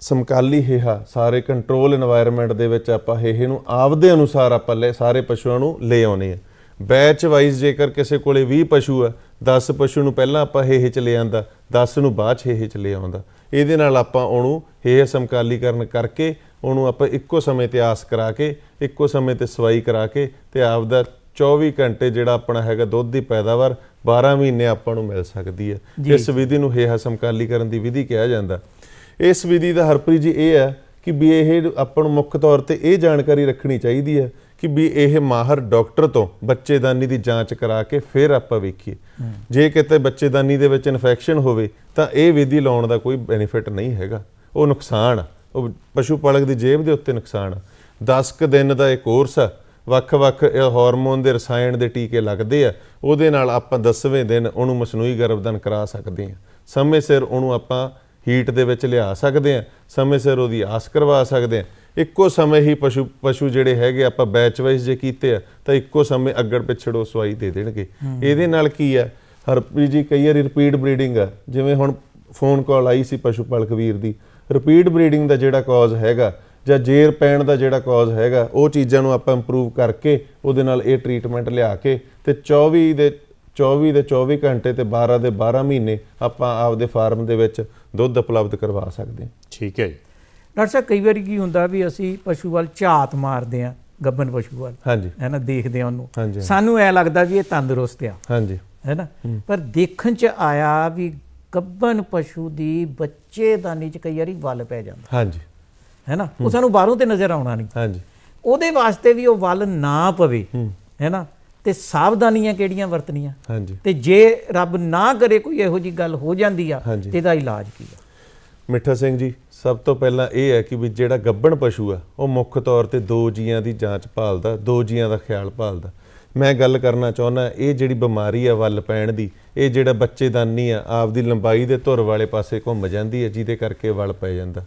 ਸਮਕਾਲੀ ਹੇਹਾ ਸਾਰੇ ਕੰਟਰੋਲ এনवायरमेंट ਦੇ ਵਿੱਚ ਆਪਾਂ ਹੇਹੇ ਨੂੰ ਆਪਦੇ ਅਨੁਸਾਰ ਆਪਾਂ ਲੈ ਸਾਰੇ ਪਸ਼ੂਆਂ ਨੂੰ ਲੈ ਆਉਣੇ ਆ ਬੈਚ ਵਾਈਜ਼ ਜੇਕਰ ਕਿਸੇ ਕੋਲੇ 20 ਪਸ਼ੂ ਆ 10 ਪਸ਼ੂ ਨੂੰ ਪਹਿਲਾਂ ਆਪਾਂ ਹੇਹੇ ਚ ਲੈ ਆਂਦਾ 10 ਨੂੰ ਬਾਅਦ ਚ ਹੇਹੇ ਚ ਲੈ ਆਉਂਦਾ। ਇਹਦੇ ਨਾਲ ਆਪਾਂ ਉਹਨੂੰ ਹੇਹ ਸਮਕਾਲੀਕਰਨ ਕਰਕੇ ਉਹਨੂੰ ਆਪਾਂ ਇੱਕੋ ਸਮੇਂ ਤੇ ਆਸ ਕਰਾ ਕੇ ਇੱਕੋ ਸਮੇਂ ਤੇ ਸਵਾਈ ਕਰਾ ਕੇ ਤੇ ਆਪਦਾ 24 ਘੰਟੇ ਜਿਹੜਾ ਆਪਣਾ ਹੈਗਾ ਦੁੱਧ ਦੀ ਪੈਦਾਵਾਰ 12 ਮਹੀਨੇ ਆਪਾਂ ਨੂੰ ਮਿਲ ਸਕਦੀ ਹੈ ਇਸ ਵਿਧੀ ਨੂੰ ਹੇਹਾ ਸਮਕਾਲੀਕਰਨ ਦੀ ਵਿਧੀ ਕਿਹਾ ਜਾਂਦਾ। ਇਸ ਵਿਧੀ ਦਾ ਹਰਪ੍ਰੀਤ ਜੀ ਇਹ ਹੈ ਕਿ ਵੀ ਇਹ ਆਪਾਂ ਨੂੰ ਮੁੱਖ ਤੌਰ ਤੇ ਇਹ ਜਾਣਕਾਰੀ ਰੱਖਣੀ ਚਾਹੀਦੀ ਹੈ ਕਿ ਵੀ ਇਹ ਮਾਹਰ ਡਾਕਟਰ ਤੋਂ ਬੱਚੇਦਾਨੀ ਦੀ ਜਾਂਚ ਕਰਾ ਕੇ ਫਿਰ ਆਪਾਂ ਵੇਖੀਏ। ਜੇ ਕਿਤੇ ਬੱਚੇਦਾਨੀ ਦੇ ਵਿੱਚ ਇਨਫੈਕਸ਼ਨ ਹੋਵੇ, ਤਾਂ ਇਹ ਵਿਧੀ ਲਾਉਣ ਦਾ ਕੋਈ ਬੈਨੀਫਿਟ ਨਹੀਂ ਹੈਗਾ। ਉਹ ਨੁਕਸਾਨ ਆ। ਉਹ ਪਸ਼ੂ ਪਾਲਕ ਦੀ ਜੇਬ ਦੇ ਉੱਤੇ ਨੁਕਸਾਨ ਆ। 10 ਕੁ ਦਿਨ ਦਾ ਇਹ ਕੋਰਸ ਆ। ਵੱਖ-ਵੱਖ ਇਹ ਹਾਰਮੋਨ ਦੇ ਰਸਾਇਣ ਦੇ ਟੀਕੇ ਲੱਗਦੇ ਆ। ਉਹਦੇ ਨਾਲ ਆਪਾਂ 10ਵੇਂ ਦਿਨ ਉਹਨੂੰ ਮਸਨੂਈ ਗਰਭਧਨ ਕਰਾ ਸਕਦੇ ਆ। ਸਮੇਂ ਸਿਰ ਉਹਨੂੰ ਆਪਾਂ ਹੀਟ ਦੇ ਵਿੱਚ ਲਿਆ ਸਕਦੇ ਆ। ਸਮੇਂ ਸਿਰ ਉਹਦੀ ਆਸ ਕਰਵਾ ਸਕਦੇ ਆ। ਇੱਕੋ ਸਮੇਂ ਹੀ ਪਸ਼ੂ ਪਸ਼ੂ ਜਿਹੜੇ ਹੈਗੇ ਆਪਾਂ ਬੈਚ ਵਾਈਜ਼ ਜੇ ਕੀਤੇ ਆ ਤਾਂ ਇੱਕੋ ਸਮੇਂ ਅੱਗੜ ਪਿਛੜੋ ਸਵਾਈ ਦੇ ਦੇਣਗੇ। ਇਹਦੇ ਨਾਲ ਕੀ ਆ? ਹਰਪ੍ਰੀਤ ਜੀ ਕਈ ਵਾਰੀ ਰਿਪੀਟ ਬਰੀਡਿੰਗ ਆ। ਜਿਵੇਂ ਹੁਣ ਫੋਨ ਕਾਲ ਆਈ ਸੀ ਪਸ਼ੂ ਪਾਲਕ ਵੀਰ ਦੀ। ਰਿਪੀਟ ਬਰੀਡਿੰਗ ਦਾ ਜਿਹੜਾ ਕਾਜ਼ ਹੈਗਾ ਜਾਂ ਜੇਰ ਪੈਣ ਦਾ ਜਿਹੜਾ ਕਾਜ਼ ਹੈਗਾ ਉਹ ਚੀਜ਼ਾਂ ਨੂੰ ਆਪਾਂ ਇੰਪਰੂਵ ਕਰਕੇ ਉਹਦੇ ਨਾਲ ਇਹ ਟ੍ਰੀਟਮੈਂਟ ਲਿਆ ਕੇ ਤੇ 24 ਦੇ 24 ਦੇ 24 ਘੰਟੇ ਤੇ 12 ਦੇ 12 ਮਹੀਨੇ ਆਪਾਂ ਆਪਦੇ ਫਾਰਮ ਦੇ ਵਿੱਚ ਦੁੱਧ ਉਪਲਬਧ ਕਰਵਾ ਸਕਦੇ ਹਾਂ। ਠੀਕ ਹੈ ਜੀ। ਡਾਕਟਰ ਸਾਹਿਬ ਕਈ ਵਾਰੀ ਕੀ ਹੁੰਦਾ ਵੀ ਅਸੀਂ ਪਸ਼ੂ ਵੱਲ ਝਾਤ ਮਾਰਦੇ ਆ ਗੱਬਨ ਪਸ਼ੂ ਵੱਲ ਹਾਂਜੀ। ਹੈ ਨਾ ਦੇਖਦੇ ਆ ਉਹਨੂੰ। ਸਾਨੂੰ ਐ ਲੱਗਦਾ ਵੀ ਇਹ ਤੰਦਰੁਸਤ ਆ ਹਾਂਜੀ। ਹੈ ਨਾ? ਪਰ ਦੇਖਣ ਚ ਆਇਆ ਵੀ ਗੱਬਨ ਪਸ਼ੂ ਦੀ ਬੱਚੇਦਾਨੀ ਚ ਕਈ ਵਾਰੀ ਵੱਲ ਪੈ ਜਾਂਦਾ। ਹਾਂਜੀ। ਹੈ ਨਾ? ਉਹ ਸਾਨੂੰ ਬਾਹਰੋਂ ਤੇ ਨਜ਼ਰ ਆਉਣਾ ਨਹੀਂ। ਹਾਂਜੀ। ਉਹਦੇ ਵਾਸਤੇ ਵੀ ਉਹ ਵੱਲ ਨਾ ਪਵੇ ਹੈ। ਨਾ? ਤੇ ਸਾਵਧਾਨੀਆਂ ਕਿਹੜੀਆਂ ਵਰਤਣੀਆਂ? ਹਾਂਜੀ। ਤੇ ਜੇ ਰੱਬ ਨਾ ਕਰੇ ਕੋਈ ਇਹੋ ਜੀ ਗੱਲ ਹੋ ਜਾਂਦੀ ਆ। ਤੇ ਇਹਦਾ ਇਲਾਜ ਕੀ ਆ? ਮਿੱਠਾ ਸਿੰਘ ਜੀ, ਸਭ ਤੋਂ ਪਹਿਲਾਂ ਇਹ ਹੈ ਕਿ ਵੀ ਜਿਹੜਾ ਗੱਬਣ ਪਸ਼ੂ ਆ, ਉਹ ਮੁੱਖ ਤੌਰ ਤੇ ਦੋ ਜੀਆਂ ਦੀ ਜਾਂਚ ਭਾਲਦਾ, ਦੋ ਜੀਆਂ ਦਾ ਖਿਆਲ ਭਾਲਦਾ। ਮੈਂ ਗੱਲ ਕਰਨਾ ਚਾਹੁੰਦਾ, ਇਹ ਜਿਹੜੀ ਬਿਮਾਰੀ ਆ ਵੱਲ ਪੈਣ ਦੀ, ਇਹ ਜਿਹੜਾ ਬੱਚੇਦਾਨੀ ਆ, ਆਪਦੀ ਲੰਬਾਈ ਦੇ ਧੁਰ ਵਾਲੇ ਪਾਸੇ ਘੁੰਮ ਜਾਂਦੀ ਹੈ ਜਿਹਦੇ ਕਰਕੇ ਵੱਲ ਪੈ ਜਾਂਦਾ।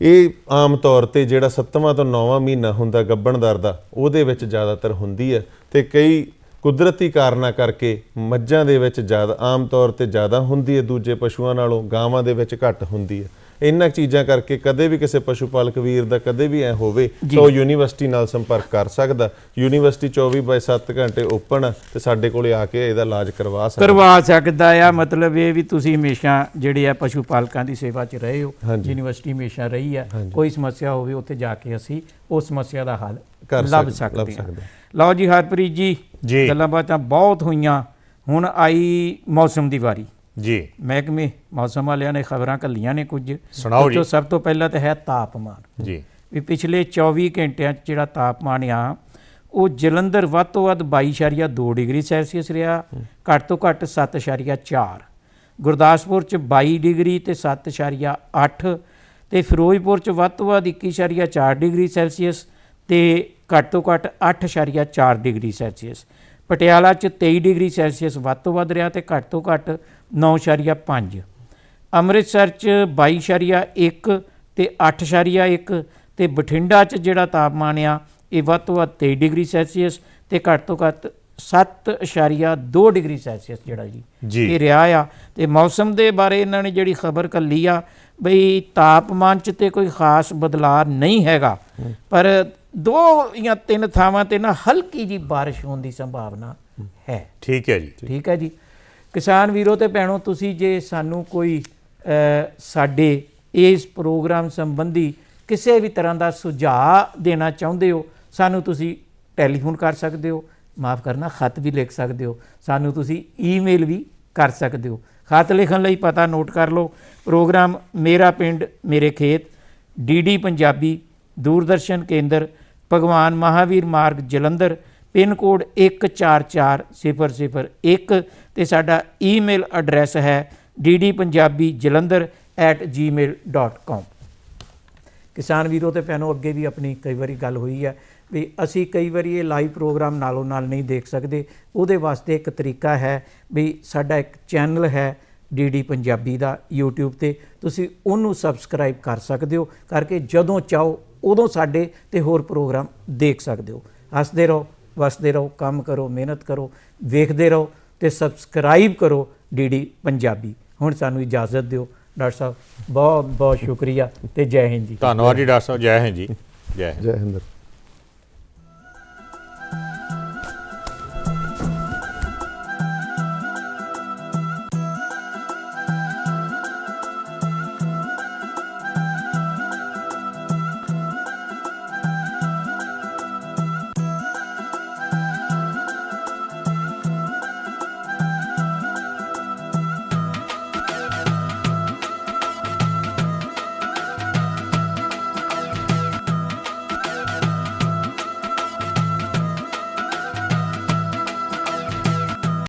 ਇਹ ਆਮ ਤੌਰ ਤੇ ਜਿਹੜਾ 7ਵਾਂ ਤੋਂ 9ਵਾਂ ਮਹੀਨਾ ਹੁੰਦਾ ਗੱਭਣਦਾਰ ਦਾ, ਉਹਦੇ ਵਿੱਚ ਜ਼ਿਆਦਾਤਰ ਹੁੰਦੀ ਹੈ ਤੇ ਕਈ ਕੁਦਰਤੀ ਕਾਰਨਾਂ ਕਰਕੇ ਮੱਝਾਂ ਦੇ ਵਿੱਚ ਜ਼ਿਆਦਾ ਆਮ ਤੌਰ ਤੇ ਜ਼ਿਆਦਾ ਹੁੰਦੀ ਹੈ ਦੂਜੇ ਪਸ਼ੂਆਂ ਨਾਲੋਂ ਗਾਵਾਂ ਦੇ ਵਿੱਚ ਘੱਟ ਹੁੰਦੀ ਹੈ। ਇਹਨਾਂ ਚੀਜ਼ਾਂ ਕਰਕੇ ਕਦੇ ਵੀ ਕਿਸੇ ਪਸ਼ੂ ਪਾਲਕ ਵੀਰ ਦਾ ਕਦੇ ਵੀ ਐ ਹੋਵੇ ਤਾਂ ਉਹ ਯੂਨੀਵਰਸਿਟੀ ਨਾਲ ਸੰਪਰਕ ਕਰ ਸਕਦਾ। ਯੂਨੀਵਰਸਿਟੀ 24/7 ਘੰਟੇ ਓਪਨ ਹੈ ਤੇ ਸਾਡੇ ਕੋਲੇ ਆ ਕੇ ਇਹਦਾ ਇਲਾਜ ਕਰਵਾ ਸਕਦਾ। ਕਰਵਾ ਸਕਦਾ ਆ। ਮਤਲਬ ਇਹ ਵੀ ਤੁਸੀਂ ਹਮੇਸ਼ਾ ਜਿਹੜੇ ਆ ਪਸ਼ੂ ਪਾਲਕਾਂ ਦੀ ਸੇਵਾ 'ਚ ਰਹੇ ਹੋ। ਯੂਨੀਵਰਸਿਟੀ ਹਮੇਸ਼ਾ ਰਹੀ ਆ। ਕੋਈ ਸਮੱਸਿਆ ਹੋਵੇ ਉੱਥੇ ਜਾ ਕੇ ਅਸੀਂ ਉਸ ਸਮੱਸਿਆ ਦਾ ਹੱਲ ਕਰ ਲੱਭ ਸਕ- ਲੱਭ ਸਕਦੇ ਹਾਂ। ਲਓ ਜੀ ਹਰਪ੍ਰੀਤ ਜੀ ਜੀ। ਗੱਲਾਂ ਬਾਤਾਂ ਬਹੁਤ ਹੋਈਆਂ। ਹੁਣ ਆਈ ਮੌਸਮ ਦੀ ਵਾਰੀ। ਜੀ। ਮਹਿਕਮੇ ਮੌਸਮ ਵਾਲਿਆਂ ਨੇ ਖਬਰਾਂ ਕੱਲੀਆਂ ਨੇ ਕੁਝ। ਸੁਣਾਓ ਜੀ। ਸਭ ਤੋਂ ਪਹਿਲਾਂ ਤਾਂ ਹੈ ਤਾਪਮਾਨ। ਜੀ। ਵੀ ਪਿਛਲੇ 24 ਘੰਟਿਆਂ 'ਚ ਜਿਹੜਾ ਤਾਪਮਾਨ ਆ ਉਹ ਜਲੰਧਰ ਵੱਧ ਤੋਂ ਵੱਧ 22.2 ਡਿਗਰੀ ਸੈਲਸੀਅਸ ਰਿਹਾ ਘੱਟ ਤੋਂ ਘੱਟ 7.4 ਗੁਰਦਾਸਪੁਰ 'ਚ 22 ਡਿਗਰੀ ਤੇ 7.8 ਤੇ ਫਿਰੋਜ਼ਪੁਰ 'ਚ ਵੱਧ ਤੋਂ ਵੱਧ 21.4 ਡਿਗਰੀ ਸੈਲਸੀਅਸ। ਤੇ ਘੱਟ ਤੋਂ ਘੱਟ 8.4 ਡਿਗਰੀ ਸੈਲਸੀਅਸ। ਪਟਿਆਲਾ 'ਚ 23 ਡਿਗਰੀ ਸੈਲਸੀਅਸ ਵੱਧ ਤੋਂ ਵੱਧ ਰਿਹਾ ਤੇ ਘੱਟ ਤੋਂ ਘੱਟ 9.5 ਅੰਮ੍ਰਿਤਸਰ ਚ 22.1 ਤੇ 8.1 ਤੇ ਬਠਿੰਡਾ ਚ ਜਿਹੜਾ ਤਾਪਮਾਨ ਆ ਇਹ ਵੱਧ ਤੋਂ ਵੱਧ 23 ਡਿਗਰੀ ਸੈਲਸੀਅਸ ਤੇ ਘੱਟ ਤੋਂ ਘੱਟ 7.2 ਡਿਗਰੀ ਸੈਲਸੀਅਸ ਜਿਹੜਾ ਜੀ। ਇਹ ਰਿਹਾ ਆ। ਤੇ ਮੌਸਮ ਦੇ ਬਾਰੇ ਇਹਨਾਂ ਨੇ ਜਿਹੜੀ ਖਬਰ ਕੱਲੀ ਆ ਬਈ ਤਾਪਮਾਨ ਚ ਤੇ ਕੋਈ ਖਾਸ ਬਦਲਾਅ ਨਹੀਂ ਹੈਗਾ। ਪਰ ਦੋ ਜਾਂ ਤਿੰਨ ਥਾਵਾਂ ਤੇ ਨਾ ਹਲਕੀ ਜੀ ਬਾਰਿਸ਼ ਹੋਣ ਦੀ ਸੰਭਾਵਨਾ ਹੈ। ਠੀਕ ਹੈ ਜੀ ਠੀਕ। ਹੈ ਜੀ। ਕਿਸਾਨ ਵੀਰੋ ਤੇ ਭੈਣੋ ਤੁਸੀਂ ਜੇ ਸਾਨੂੰ ਕੋਈ ਸਾਡੇ ਇਸ ਪ੍ਰੋਗਰਾਮ ਸੰਬੰਧੀ ਕਿਸੇ ਵੀ ਤਰ੍ਹਾਂ ਦਾ ਸੁਝਾਅ ਦੇਣਾ ਚਾਹੁੰਦੇ ਹੋ ਸਾਨੂੰ ਤੁਸੀਂ ਟੈਲੀਫੋਨ ਕਰ ਸਕਦੇ ਹੋ ਮਾਫ ਕਰਨਾ ਖਤ ਵੀ ਲਿਖ ਸਕਦੇ ਹੋ ਸਾਨੂੰ ਤੁਸੀਂ ਈਮੇਲ ਵੀ ਕਰ ਸਕਦੇ ਹੋ। ਖਤ ਲਿਖਣ ਲਈ ਪਤਾ ਨੋਟ ਕਰ ਲਓ ਪ੍ਰੋਗਰਾਮ ਮੇਰਾ ਪਿੰਡ ਮੇਰੇ ਖੇਤ ਡੀਡੀ ਪੰਜਾਬੀ ਦੂਰਦਰਸ਼ਨ ਕੇਂਦਰ ਭਗਵਾਨ ਮਹਾਵੀਰ ਮਾਰਗ ਜਲੰਧਰ, ਪਿੰਨ ਕੋਡ 144001 ਤੇ ਸਾਡਾ ਈਮੇਲ ਐਡਰੈਸ ਹੈ ddpunjabijalandhar@gmail.com ਕਿਸਾਨ ਵੀਰੋ ਤੇ ਭੈਣੋ, ਅੱਗੇ ਵੀ ਆਪਣੀ ਕਈ ਵਾਰੀ ਗੱਲ ਹੋਈ ਹੈ ਵੀ ਅਸੀਂ ਕਈ ਵਾਰੀ ਇਹ ਲਾਈਵ ਪ੍ਰੋਗਰਾਮ ਨਾਲੋਂ ਨਾਲ ਨਹੀਂ ਦੇਖ ਸਕਦੇ। ਉਹਦੇ ਵਾਸਤੇ ਇੱਕ ਤਰੀਕਾ ਹੈ ਵੀ ਸਾਡਾ ਇੱਕ ਚੈਨਲ ਹੈ ਡੀਡੀ ਪੰਜਾਬੀ ਦਾ YouTube ਤੇ। ਤੁਸੀਂ ਉਹਨੂੰ ਸਬਸਕ੍ਰਾਈਬ ਕਰ ਸਕਦੇ ਹੋ। ਕਰਕੇ ਜਦੋਂ ਚਾਹੋ ਉਦੋਂ ਸਾਡੇ ਤੇ ਹੋਰ ਪ੍ਰੋਗਰਾਮ ਦੇਖ ਸਕਦੇ ਹੋ। ਹੱਸਦੇ ਰਹੋ ਵਸਦੇ ਰਹੋ ਕੰਮ ਕਰੋ ਮਿਹਨਤ ਕਰੋ ਵੇਖਦੇ ਰਹੋ ਤੇ ਸਬਸਕ੍ਰਾਈਬ ਕਰੋ ਡੀਡੀ ਪੰਜਾਬੀ। ਹੁਣ ਸਾਨੂੰ ਇਜਾਜ਼ਤ ਦਿਓ। ਡਾਕਟਰ ਸਾਹਿਬ ਬਹੁਤ ਬਹੁਤ ਸ਼ੁਕਰੀਆ ਤੇ ਜੈ ਹਿੰਦ ਜੀ। ਧੰਨਵਾਦ ਜੀ ਡਾਕਟਰ ਸਾਹਿਬ ਜੈ ਹਿੰਦ ਜੀ। ਜੈ ਹਿੰਦ। ਜੈ ਹਿੰਦ।